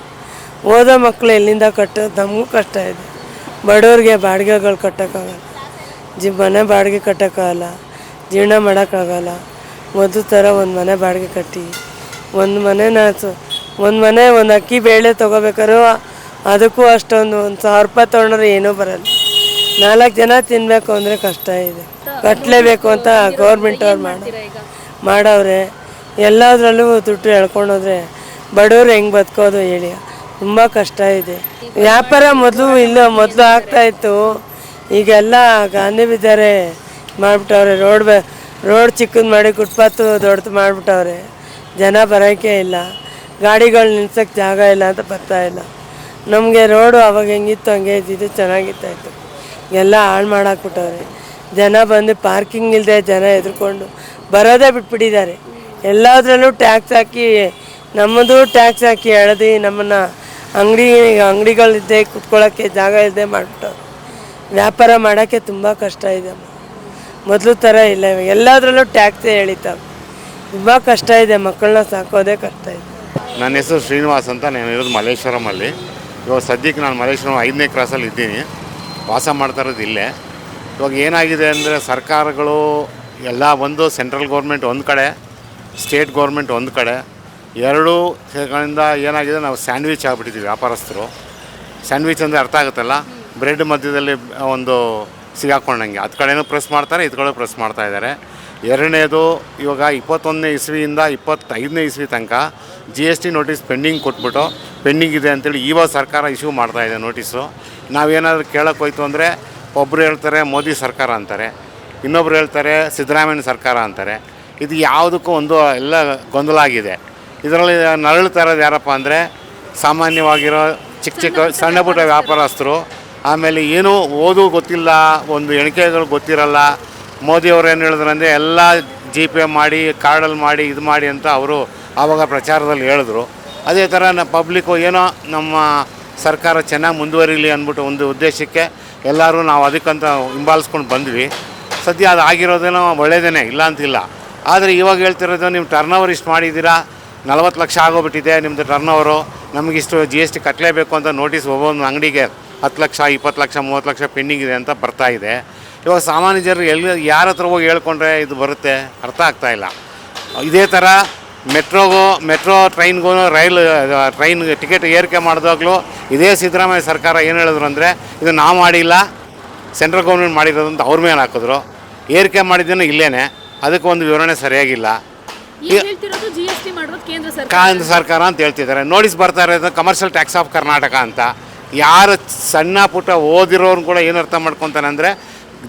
ಓದೋ ಮಕ್ಕಳು ಎಲ್ಲಿಂದ ಕಟ್ಟೋದು? ನಮಗೂ ಕಷ್ಟ ಇದೆ. ಬಡವ್ರಿಗೆ ಬಾಡಿಗೆಗಳು ಕಟ್ಟೋಕ್ಕಾಗಲ್ಲ. ಜಿ ಮನೆ ಬಾಡಿಗೆ ಕಟ್ಟೋಕ್ಕಾಗಲ್ಲ. ಜೀರ್ಣ ಮಾಡೋಕ್ಕಾಗಲ್ಲ. ಮೊದಲು ಥರ ಒಂದು ಮನೆ ಬಾಡಿಗೆ ಕಟ್ಟಿ. ಒಂದು ಮನೆನ ಒಂದು ಮನೆ ಒಂದು ಅಕ್ಕಿ ಬೇಳೆ ತೊಗೋಬೇಕಾದ್ರೂ ಅದಕ್ಕೂ ಅಷ್ಟೊಂದು ಒಂದು ಸಾವಿರ ರೂಪಾಯಿ ತೊಗೊಂಡ್ರೆ ಏನೂ ಬರಲ್ಲ. ನಾಲ್ಕು ಜನ ತಿನ್ನಬೇಕು ಅಂದರೆ ಕಷ್ಟ ಇದೆ. ಕಟ್ಟಲೇಬೇಕು ಅಂತ ಗೌರ್ಮೆಂಟ್ ಅವ್ರು ಮಾಡಿ ಮಾಡವ್ರೆ. ಎಲ್ಲದರಲ್ಲೂ ದುಡ್ಡು ಎಳ್ಕೊಂಡೋದ್ರೆ ಬಡವ್ರು ಹೆಂಗೆ ಬದುಕೋದು ಹೇಳಿ. ತುಂಬ ಕಷ್ಟ ಇದೆ. ವ್ಯಾಪಾರ ಮೊದಲು ಇಲ್ಲ, ಮೊದಲು ಆಗ್ತಾ ಇತ್ತು. ಈಗೆಲ್ಲ ಗಾಂಧಿ ಬಿದ್ದಾರೆ ಮಾಡಿಬಿಟ್ಟವ್ರೆ. ರೋಡ್ ರೋಡ್ ಚಿಕ್ಕದು ಮಾಡಿ ಫುಟ್ಪಾತು ದೊಡ್ಡದು ಮಾಡಿಬಿಟ್ಟವ್ರೆ. ಜನ ಬರೋಕ್ಕೆ ಇಲ್ಲ. ಗಾಡಿಗಳು ನಿಲ್ಸೋಕ್ಕೆ ಜಾಗ ಇಲ್ಲ ಅಂತ ಬರ್ತಾ ಇಲ್ಲ. ನಮಗೆ ರೋಡು ಅವಾಗ ಹೆಂಗಿತ್ತು, ಹಂಗೆ ಇದ್ದಿದ್ದು ಚೆನ್ನಾಗಿತ್ತಾಯಿತ್ತು ಎಲ್ಲ ಹಾಳು ಮಾಡಾಕ್ಬಿಟ್ಟವ್ರೆ ಜನ ಬಂದು ಪಾರ್ಕಿಂಗ್ ಇಲ್ಲದೆ ಜನ ಎದ್ರುಕೊಂಡು ಬರೋದೇ ಬಿಟ್ಬಿಟ್ಟಿದ್ದಾರೆ. ಎಲ್ಲದರಲ್ಲೂ ಟ್ಯಾಕ್ಸ್ ಹಾಕಿ, ನಮ್ಮದು ಟ್ಯಾಕ್ಸ್ ಹಾಕಿ ಎಳೆದು ನಮ್ಮನ್ನು ಅಂಗಡಿ, ಅಂಗಡಿಗಳಿದ್ದೆ ಕುತ್ಕೊಳ್ಳೋಕ್ಕೆ ಜಾಗ ಇಲ್ಲದೆ ಮಾಡಿಬಿಟ್ಟು ವ್ಯಾಪಾರ ಮಾಡೋಕ್ಕೆ ತುಂಬ ಕಷ್ಟ ಇದೆ ಮೊದಲು ಥರ ಇಲ್ಲ ಎಲ್ಲದರಲ್ಲೂ ಟ್ಯಾಕ್ಸೇ ಎಳಿತಾವೆ. ತುಂಬ ಕಷ್ಟ ಇದೆ, ಮಕ್ಕಳನ್ನ ಸಾಕೋದೇ ಕಷ್ಟ ಇದೆ. ನನ್ನ ಹೆಸರು ಶ್ರೀನಿವಾಸ್ ಅಂತ, ನಾನು ಇರೋದು ಮಲ್ಲೇಶ್ವರಮಲ್ಲಿ. ಇವಾಗ ಸದ್ಯಕ್ಕೆ ನಾನು ಮಲ್ಲೇಶ್ವರಂ ಐದನೇ ಕ್ರಾಸಲ್ಲಿ ಇದ್ದೀನಿ. ವಾಸ ಮಾಡ್ತಾ ಇರೋದು ಇಲ್ಲೇ. ಇವಾಗ ಏನಾಗಿದೆ ಅಂದರೆ ಸರ್ಕಾರಗಳು ಎಲ್ಲ ಒಂದು ಸೆಂಟ್ರಲ್ ಗೌರ್ಮೆಂಟ್ ಒಂದು ಕಡೆ ಸ್ಟೇಟ್ ಗೌರ್ಮೆಂಟ್ ಒಂದು ಕಡೆ, ಎರಡೂ ಕಡೆಯಿಂದ ಏನಾಗಿದೆ, ನಾವು ಸ್ಯಾಂಡ್ವಿಚ್ ಆಗಿಬಿಟ್ಟಿದ್ದೀವಿ ವ್ಯಾಪಾರಸ್ಥರು. ಸ್ಯಾಂಡ್ವಿಚ್ ಅಂದರೆ ಅರ್ಥ ಆಗುತ್ತಲ್ಲ? ಬ್ರೆಡ್ ಮಧ್ಯದಲ್ಲಿ ಒಂದು ಸಿಗಾಕೊಂಡಂಗೆ. ಅದು ಕಡೆನೂ ಪ್ರೆಸ್ ಮಾಡ್ತಾರೆ, ಇದು ಕಡೆ ಪ್ರೆಸ್ ಮಾಡ್ತಾ ಇದ್ದಾರೆ. ಎರಡನೇದು, ಇವಾಗ ಇಪ್ಪತ್ತೊಂದನೇ ಇಸ್ವಿಯಿಂದ ಇಪ್ಪತ್ತೈದನೇ ಇಸ್ವಿ ತನಕ G S T notice pending ಕೊಟ್ಬಿಟ್ಟು ಪೆಂಡಿಂಗ್ ಇದೆ ಅಂತೇಳಿ ಇವಾಗ ಸರ್ಕಾರ ಇಶ್ಯೂ ಮಾಡ್ತಾ ಇದೆ ನೋಟಿಸು ನಾವೇನಾದರೂ ಕೇಳೋಕೆ ಹೋಯ್ತು ಅಂದರೆ ಒಬ್ಬರು ಹೇಳ್ತಾರೆ, ಮೋದಿ ಸರ್ಕಾರ ಅಂತಾರೆ. ಇನ್ನೊಬ್ರು ಹೇಳ್ತಾರೆ, ಸಿದ್ದರಾಮಯ್ಯ ಸರ್ಕಾರ ಅಂತಾರೆ. ಇದು ಯಾವುದಕ್ಕೂ ಒಂದು ಎಲ್ಲ ಗೊಂದಲ ಆಗಿದೆ. ಇದರಲ್ಲಿ ನರಳು ಇರೋದು ಯಾರಪ್ಪ ಅಂದರೆ ಸಾಮಾನ್ಯವಾಗಿರೋ ಚಿಕ್ಕ ಚಿಕ್ಕ ಸಣ್ಣ ಪುಟ್ಟ ವ್ಯಾಪಾರಸ್ಥರು. ಆಮೇಲೆ ಏನೂ ಓದು ಗೊತ್ತಿಲ್ಲ ಒಂದು ಎಣಿಕೆಗಳು ಗೊತ್ತಿರಲ್ಲ. ಮೋದಿಯವರು ಏನು ಹೇಳಿದ್ರಂದರೆ ಎಲ್ಲ ಜಿ ಪೇ ಮಾಡಿ ಕಾರ್ಡಲ್ಲಿ ಮಾಡಿ ಇದು ಮಾಡಿ ಅಂತ ಅವರು ಆವಾಗ ಪ್ರಚಾರದಲ್ಲಿ ಹೇಳಿದ್ರು. ಅದೇ ಥರ ನ ಪಬ್ಲಿಕ್ಕು ಏನೋ ನಮ್ಮ ಸರ್ಕಾರ ಚೆನ್ನಾಗಿ ಮುಂದುವರಿಲಿ ಅಂದ್ಬಿಟ್ಟು ಒಂದು ಉದ್ದೇಶಕ್ಕೆ ಎಲ್ಲರೂ ನಾವು ಅದಕ್ಕಂತ ಹಿಂಬಾಲಿಸ್ಕೊಂಡು ಬಂದ್ವಿ. ಸದ್ಯ ಅದು ಆಗಿರೋದೇನೋ ಒಳ್ಳೇದೇ ಇಲ್ಲ ಅಂತಿಲ್ಲ. ಆದರೆ ಇವಾಗ ಹೇಳ್ತಿರೋದು ನಿಮ್ಮ ಟರ್ನ್ ಓವರ್ ಇಷ್ಟು ಮಾಡಿದ್ದೀರಾ? ನಲವತ್ತು ಲಕ್ಷ ಆಗೋಗ್ಬಿಟ್ಟಿದೆ ನಿಮ್ಮದು ಟರ್ನ್ ಓವರು ನಮಗಿಷ್ಟು ಜಿ ಎಸ್ ಟಿ ಕಟ್ಟಲೇಬೇಕು ಅಂತ ನೋಟಿಸ್ ಒಬ್ಬೊಂದು ಅಂಗಡಿಗೆ ಹತ್ತು ಲಕ್ಷ, ಇಪ್ಪತ್ತು ಲಕ್ಷ, ಮೂವತ್ತು ಲಕ್ಷ ಪೆಂಡಿಂಗ್ ಇದೆ ಅಂತ ಬರ್ತಾ ಇದೆ. ಇವಾಗ ಸಾಮಾನ್ಯ ಜನರು ಎಲ್ಲಿ ಯಾರ ಹತ್ರ ಹೋಗಿ ಹೇಳ್ಕೊಂಡ್ರೆ ಇದು ಬರುತ್ತೆ? ಅರ್ಥ ಆಗ್ತಾ ಇಲ್ಲ. ಇದೇ ಥರ ಮೆಟ್ರೋಗೂ, ಮೆಟ್ರೋ ಟ್ರೈನ್ಗೂ, ರೈಲ್, ಟ್ರೈನ್ ಟಿಕೆಟ್ ಏರಿಕೆ ಮಾಡಿದಾಗಲೂ ಇದೇ ಸಿದ್ದರಾಮಯ್ಯ ಸರ್ಕಾರ ಏನು ಹೇಳಿದ್ರು ಅಂದರೆ, ಇದು ನಾವು ಮಾಡಿಲ್ಲ, ಸೆಂಟ್ರಲ್ ಗೌರ್ಮೆಂಟ್ ಮಾಡಿರೋದು ಅಂತ ಅವ್ರ ಮೇಲೆ ಹಾಕಿದ್ರು. ಏರಿಕೆ ಮಾಡಿದ್ದೇನು ಇಲ್ಲೇನೆ. ಅದಕ್ಕೆ ಒಂದು ವಿವರಣೆ ಸರಿಯಾಗಿಲ್ಲ. ಈಗ ಹೇಳ್ತಿರೋದು? ಜಿ ಎಸ್ ಟಿ ಮಾಡೋದು ಕೇಂದ್ರ ಸರ್ಕಾರ. ಕೇಂದ್ರ ಸರ್ಕಾರ ಅಂತ ಹೇಳ್ತಿದ್ದಾರೆ. ನೋಟಿಸ್ ಬರ್ತಾ ಇರೋದು ಕಮರ್ಷಿಯಲ್ ಟ್ಯಾಕ್ಸ್ ಆಫ್ ಕರ್ನಾಟಕ ಅಂತ. ಯಾರು ಸಣ್ಣ ಪುಟ್ಟ ಓದಿರೋರು ಕೂಡ ಏನು ಅರ್ಥ ಮಾಡ್ಕೊತಾನೆ ಅಂದರೆ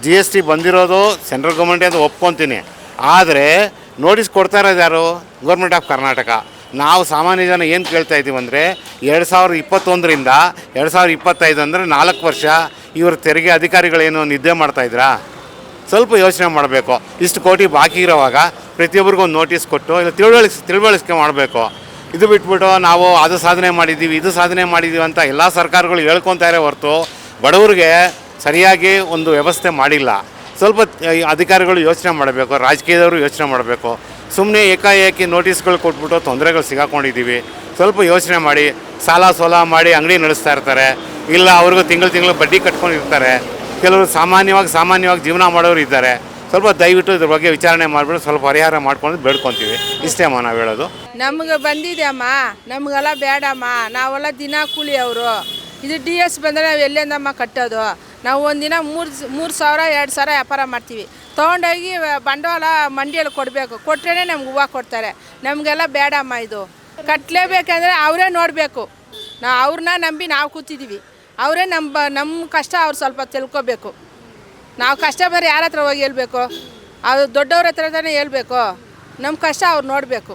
ಜಿ ಎಸ್ ಟಿ ಬಂದಿರೋದು ಸೆಂಟ್ರಲ್ ಗೌರ್ಮೆಂಟ್ ಅಂತ ಒಪ್ಕೊತೀನಿ. ಆದರೆ ನೋಟಿಸ್ ಕೊಡ್ತಾ ಇರೋದು ಯಾರು? ಗೌರ್ಮೆಂಟ್ ಆಫ್ ಕರ್ನಾಟಕ ನಾವು ಸಾಮಾನ್ಯ ಜನ ಏನು ಕೇಳ್ತಾ ಇದ್ದೀವಿ ಅಂದರೆ ಎರಡು ಸಾವಿರದ ಇಪ್ಪತ್ತೊಂದರಿಂದ ಎರಡು ಸಾವಿರದ ಇಪ್ಪತ್ತೈದು ಅಂದರೆ ನಾಲ್ಕು ವರ್ಷ ಇವರು ತೆರಿಗೆ ಅಧಿಕಾರಿಗಳೇನು ನಿದ್ದೆ ಮಾಡ್ತಾಯಿದ್ರಾ ಸ್ವಲ್ಪ ಯೋಚನೆ ಮಾಡಬೇಕು. ಇಷ್ಟು ಕೋಟಿ ಬಾಕಿ ಇರೋವಾಗ ಪ್ರತಿಯೊಬ್ಬರಿಗೂ ಒಂದು ನೋಟಿಸ್ ಕೊಟ್ಟು ಇಲ್ಲ ತಿಳುವಳಿಸ್ ತಿಳುವಳಿಕೆ ಮಾಡಬೇಕು. ಇದು ಬಿಟ್ಬಿಟ್ಟು ನಾವು ಅದು ಸಾಧನೆ ಮಾಡಿದ್ದೀವಿ, ಇದು ಸಾಧನೆ ಮಾಡಿದ್ದೀವಿ ಅಂತ ಎಲ್ಲ ಸರ್ಕಾರಗಳು ಹೇಳ್ಕೊತಾರೆ ಹೊರತು ಬಡವರಿಗೆ ಸರಿಯಾಗಿ ಒಂದು ವ್ಯವಸ್ಥೆ ಮಾಡಿಲ್ಲ. ಸ್ವಲ್ಪ ಅಧಿಕಾರಿಗಳು ಯೋಚನೆ ಮಾಡಬೇಕು, ರಾಜಕೀಯದವರು ಯೋಚನೆ ಮಾಡಬೇಕು. ಸುಮ್ಮನೆ ಏಕಾಏಕಿ ನೋಟಿಸ್ಗಳು ಕೊಟ್ಬಿಟ್ಟು ತೊಂದರೆಗಳು ಸಿಗಾಕೊಂಡಿದ್ದೀವಿ. ಸ್ವಲ್ಪ ಯೋಚನೆ ಮಾಡಿ, ಸಾಲ ಸೋಲ ಮಾಡಿ ಅಂಗಡಿ ನಡೆಸ್ತಾ ಇರ್ತಾರೆ. ಇಲ್ಲ ಅವ್ರಿಗೂ ತಿಂಗಳು ತಿಂಗಳು ಬಡ್ಡಿ ಕಟ್ಕೊಂಡಿರ್ತಾರೆ. ಕೆಲವರು ಸಾಮಾನ್ಯವಾಗಿ ಸಾಮಾನ್ಯವಾಗಿ ಜೀವನ ಮಾಡೋರು ಇದ್ದಾರೆ. ಸ್ವಲ್ಪ ದಯವಿಟ್ಟು ಇದ್ರ ಬಗ್ಗೆ ವಿಚಾರಣೆ ಮಾಡಿಬಿಟ್ಟು ಸ್ವಲ್ಪ ಪರಿಹಾರ ಮಾಡ್ಕೊಂಡು ಬೇಡ್ಕೊತೀವಿ. ಇಷ್ಟೇ ಅಮ್ಮ ನಾವು ಹೇಳೋದು. ನಮ್ಗೆ ಬಂದಿದೆ ಅಮ್ಮ. ನಮಗೆಲ್ಲ ಬೇಡಮ್ಮ. ನಾವೆಲ್ಲ ದಿನ ಕೂಲಿ ಅವರು. ಇದು ಡಿ ಎಸ್ ಬಂದರೆ ನಾವು ಎಲ್ಲಿಂದಮ್ಮ ಕಟ್ಟೋದು? ನಾವು ಒಂದಿನ ಮೂರು ಮೂರು ಸಾವಿರ, ಎರಡು ಸಾವಿರ ವ್ಯಾಪಾರ ಮಾಡ್ತೀವಿ. ತೊಗೊಂಡೋಗಿ ಬಂಡವಾಳ ಮಂಡಿಯಲ್ಲಿ ಕೊಡಬೇಕು. ಕೊಟ್ರೇ ನಮ್ಗೆ ಹೂವು ಕೊಡ್ತಾರೆ. ನಮಗೆಲ್ಲ ಬೇಡಮ್ಮ ಇದು. ಕಟ್ಟಲೇಬೇಕಂದ್ರೆ ಅವರೇ ನೋಡಬೇಕು. ನಾವು ಅವ್ರನ್ನ ನಂಬಿ ನಾವು ಕೂತಿದ್ದೀವಿ ಅವರೇ ನಮ್ಮ ನಮ್ಮ ಕಷ್ಟ ಅವ್ರು ಸ್ವಲ್ಪ ತಿಳ್ಕೊಬೇಕು. ನಾವು ಕಷ್ಟ ಬರೀ ಯಾರ ಹತ್ರ ಹೋಗಿ ಹೇಳ್ಬೇಕು? ಅದು ದೊಡ್ಡವ್ರ ಹತ್ರ ತಾನೇ ಹೇಳ್ಬೇಕು. ನಮ್ಮ ಕಷ್ಟ ಅವ್ರು ನೋಡಬೇಕು.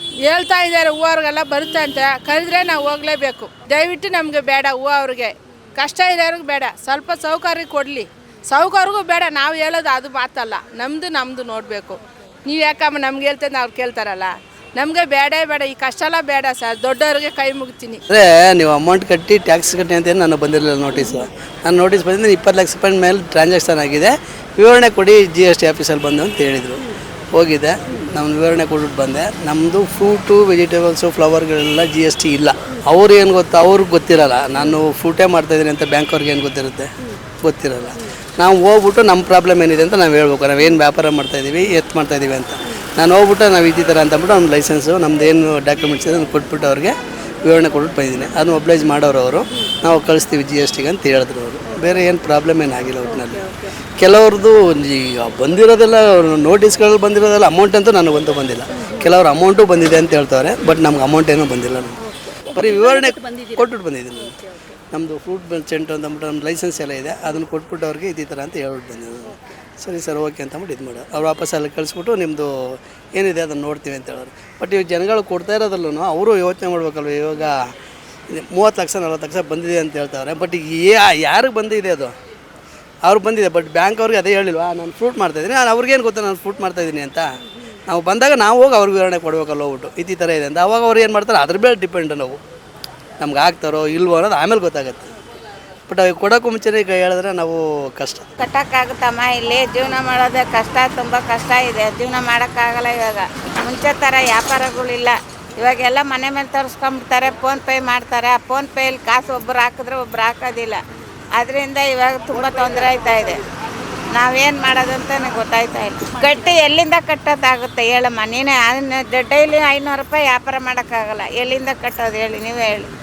ಹೇಳ್ತಾ ಇದ್ದಾರೆ ಹೂವವ್ರಿಗೆಲ್ಲ ಬರುತ್ತೆ ಅಂತ ಕರೆದ್ರೆ ನಾವು ಹೋಗಲೇಬೇಕು. ದಯವಿಟ್ಟು ನಮಗೆ ಬೇಡ ಹೂವು ಅವ್ರಿಗೆ ಕಷ್ಟ ಇರೋರಿಗೆ ಬೇಡ. ಸ್ವಲ್ಪ ಸೌಕರ್ಯ ಕೊಡಲಿ. ಸೌಕರ್ಯಗೂ ಬೇಡ. ನಾವು ಹೇಳೋದು ಅದು ಮಾತಲ್ಲ. ನಮ್ಮದು ನಮ್ಮದು ನೋಡಬೇಕು. ನೀವು ಯಾಕಮ್ಮ ನಮ್ಗೆ ಹೇಳ್ತಂದು ಅವ್ರು ಕೇಳ್ತಾರಲ್ಲ? ನಮಗೆ ಬೇಡ ಬೇಡ, ಈ ಕಷ್ಟ ಎಲ್ಲ ಬೇಡ ಸರ್. ದೊಡ್ಡವ್ರಿಗೆ ಕೈ ಮುಗ್ತೀನಿ. ಅದೇ, ನೀವು ಅಮೌಂಟ್ ಕಟ್ಟಿ ಟ್ಯಾಕ್ಸ್ ಕಟ್ಟಿ ಅಂತ ನಾನು ಬಂದಿರಲಿಲ್ಲ ನೋಟಿಸು ನಾನು ನೋಟಿಸ್ ಬಂದಿದ್ದು ಇಪ್ಪತ್ತು ಲಕ್ಷ ರೂಪಾಯಿ ಮೇಲೆ ಟ್ರಾನ್ಸಾಕ್ಷನ್ ಆಗಿದೆ. ವಿವರಣೆ ಕೊಡಿ ಜಿ ಎಸ್ ಟಿ ಆಫೀಸಲ್ಲಿ ಬಂದು ಅಂತ ಹೇಳಿದರು. ಹೋಗಿದ್ದೆ ನಾನು ವಿವರಣೆ ಕೊಟ್ಬಿಟ್ಟು ಬಂದೆ. ನಮ್ಮದು ಫ್ರೂಟು ವೆಜಿಟೇಬಲ್ಸು ಫ್ಲವರ್ಗಳೆಲ್ಲ ಜಿ ಎಸ್ ಟಿ ಇಲ್ಲ. ಅವ್ರು ಏನು ಗೊತ್ತ, ಅವ್ರಿಗೆ ಗೊತ್ತಿರಲ್ಲ. ನಾನು ಫ್ರೂಟೇ ಮಾಡ್ತಾಯಿದ್ದೀನಿ ಅಂತ ಬ್ಯಾಂಕ್ ಅವ್ರಿಗೆ ಏನು ಗೊತ್ತಿರುತ್ತೆ? ಗೊತ್ತಿರಲ್ಲ. ನಾವು ಹೋಗ್ಬಿಟ್ಟು ನಮ್ಮ ಪ್ರಾಬ್ಲಮ್ ಏನಿದೆ ಅಂತ ನಾವು ಹೇಳ್ಬೇಕು. ನಾವು ಏನು ವ್ಯಾಪಾರ ಮಾಡ್ತಾಯಿದ್ದೀವಿ ಎತ್ತು ಮಾಡ್ತಾಯಿದ್ದೀವಿ ಅಂತ. ನಾನು ಹೋಗ್ಬಿಟ್ಟು ನಾವು ಈ ಥರ ಅಂತ ಅಂದ್ಬಿಟ್ಟು ನಮ್ಮ ಲೈಸೆನ್ಸು ನಮ್ದು ಏನು ಡಾಕ್ಯುಮೆಂಟ್ಸ್ ಇದೆ ಅದನ್ನು ಕೊಟ್ಬಿಟ್ಟು ಅವ್ರಿಗೆ ವಿವರಣೆ ಕೊಟ್ಬಿಟ್ಟು ಬಂದಿದ್ದೀನಿ. ಅದನ್ನು ಒಬ್ಲೈಸ್ ಮಾಡೋರು ಅವರು. ನಾವು ಕಳಿಸ್ತೀವಿ ಜಿ ಎಸ್ ಟಿಗೆ ಅಂತ ಹೇಳಿದ್ರು ಅವರು. ಬೇರೆ ಏನು ಪ್ರಾಬ್ಲಮ್ ಏನಾಗಿಲ್ಲ ಒಟ್ಟಿನಲ್ಲಿ ಕೆಲವ್ರದ್ದು ಈಗ ಬಂದಿರೋದೆಲ್ಲ ನೋಟಿಸ್ಗಳಲ್ಲಿ ಬಂದಿರೋದೆಲ್ಲ ಅಮೌಂಟ್ ಅಂತೂ ನನಗಂತೂ ಬಂದಿಲ್ಲ. ಕೆಲವ್ರು ಅಮೌಂಟು ಬಂದಿದೆ ಅಂತ ಹೇಳ್ತಾರೆ ಬಟ್ ನಮ್ಗೆ ಅಮೌಂಟ್ ಏನೂ ಬಂದಿಲ್ಲ ನಮ್ಗೆ. ಬರೀ ವಿವರಣೆ ಕೊಟ್ಬಿಟ್ಟು ಬಂದಿದ್ದೀನಿ ನಾನು. ನಮ್ಮದು ಫ್ರೂಟ್ ಸೆಂಟರ್ ಅಂತ ಅಂದ್ಬಿಟ್ಟು ನಮ್ಮ ಲೈಸೆನ್ಸ್ ಎಲ್ಲ ಇದೆ ಅದನ್ನು ಕೊಟ್ಬಿಟ್ಟು ಅವ್ರಿಗೆ ಇದೇ ಥರ ಅಂತ ಹೇಳ್ಬಿಟ್ಟು ಬಂದಿದ್ದೀನಿ. ಸರಿ ಸರ್, ಓಕೆ ಅಂತ ಅಂದ್ಬಿಟ್ಟು ಇದು ಮಾಡೋದು ಅವ್ರು ವಾಪಸ್ ಅಲ್ಲಿ ಕಳಿಸ್ಬಿಟ್ಟು ನಿಮ್ಮದು ಏನಿದೆ ಅದನ್ನು ನೋಡ್ತೀವಿ ಅಂತ ಹೇಳೋರು. ಬಟ್ ಇವಾಗ ಜನಗಳು ಕೊಡ್ತಾ ಇರೋದ್ರಲ್ಲೂ ಅವರು ಯೋಚನೆ ಮಾಡ್ಬೇಕಲ್ವ ಇವಾಗ? ಇದು ಮೂವತ್ತು ಲಕ್ಷ, ನಲ್ವತ್ತು ಲಕ್ಷ ಬಂದಿದೆ ಅಂತ ಹೇಳ್ತಾರೆ ಬಟ್ ಏ ಯಾರಿಗೆ ಬಂದಿದೆ ಅದು? ಅವ್ರು ಬಂದಿದೆ ಬಟ್ ಬ್ಯಾಂಕ್ ಅವ್ರಿಗೆ ಅದೇ ಹೇಳಿಲ್ವಾ? ನಾನು ಫ್ರೂಟ್ ಮಾಡ್ತಾಯಿದ್ದೀನಿ ನಾನು ಅವ್ರಿಗೇನು ಗೊತ್ತಾ ನಾನು ಫ್ರೂಟ್ ಮಾಡ್ತಾಯಿದ್ದೀನಿ ಅಂತ? ನಾವು ಬಂದಾಗ ನಾವು ಹೋಗಿ ಅವ್ರಿಗೆ ವಿವರಣೆ ಕೊಡಬೇಕಲ್ಲ ಹೋಗ್ಬಿಟ್ಟು ಈ ಥರ ಇದೆ ಅಂತ. ಅವಾಗ ಅವ್ರು ಏನು ಮಾಡ್ತಾರೆ? ಅದ್ರ ಮೇಲೆ ಡಿಪೆಂಡ್ ನಾವು. ನಮ್ಗೆ ಆಗ್ತಾರೋ ಇಲ್ವೋ ಅನ್ನೋದು ಆಮೇಲೆ ಗೊತ್ತಾಗುತ್ತೆ. ಬಟ್ ಅವ್ರಿಗೆ ಕೊಡೋಕ್ಕೂ ಮುಂಚೆನೇ ಹೇಳಿದ್ರೆ ನಾವು ಕಷ್ಟ. ಕಟ್ಟಕ್ಕಾಗುತ್ತಮ್ಮ? ಇಲ್ಲಿ ಜೀವನ ಮಾಡೋದೇ ಕಷ್ಟ, ತುಂಬ ಕಷ್ಟ ಇದೆ. ಜೀವನ ಮಾಡೋಕ್ಕಾಗಲ್ಲ ಇವಾಗ. ಮುಂಚೆ ಥರ ವ್ಯಾಪಾರಗಳಿಲ್ಲ. ಇವಾಗೆಲ್ಲ ಮನೆ ಮೇಲೆ ತರಿಸ್ಕೊಂಬಿಡ್ತಾರೆ ಫೋನ್ಪೇ ಮಾಡ್ತಾರೆ. ಆ ಫೋನ್ಪೇಯಲ್ಲಿ ಕಾಸು ಒಬ್ಬರು ಹಾಕಿದ್ರೆ ಒಬ್ರು ಹಾಕೋದಿಲ್ಲ. ಅದರಿಂದ ಇವಾಗ ತುಂಬ ತೊಂದರೆ ಆಯ್ತಾ ಇದೆ. ನಾವೇನು ಮಾಡೋದಂತ ನನಗೆ ಗೊತ್ತಾಯ್ತಾ ಇಲ್ಲ. ಕಟ್ಟಿ ಎಲ್ಲಿಂದ ಕಟ್ಟೋದಾಗುತ್ತೆ ಹೇಳಮ್ಮ? ನೀನೇ ಡೈಲಿ ಐನೂರು ರೂಪಾಯಿ ವ್ಯಾಪಾರ ಮಾಡೋಕ್ಕಾಗಲ್ಲ. ಎಲ್ಲಿಂದ ಕಟ್ಟೋದು ಹೇಳಿ, ನೀವೇ ಹೇಳಿ.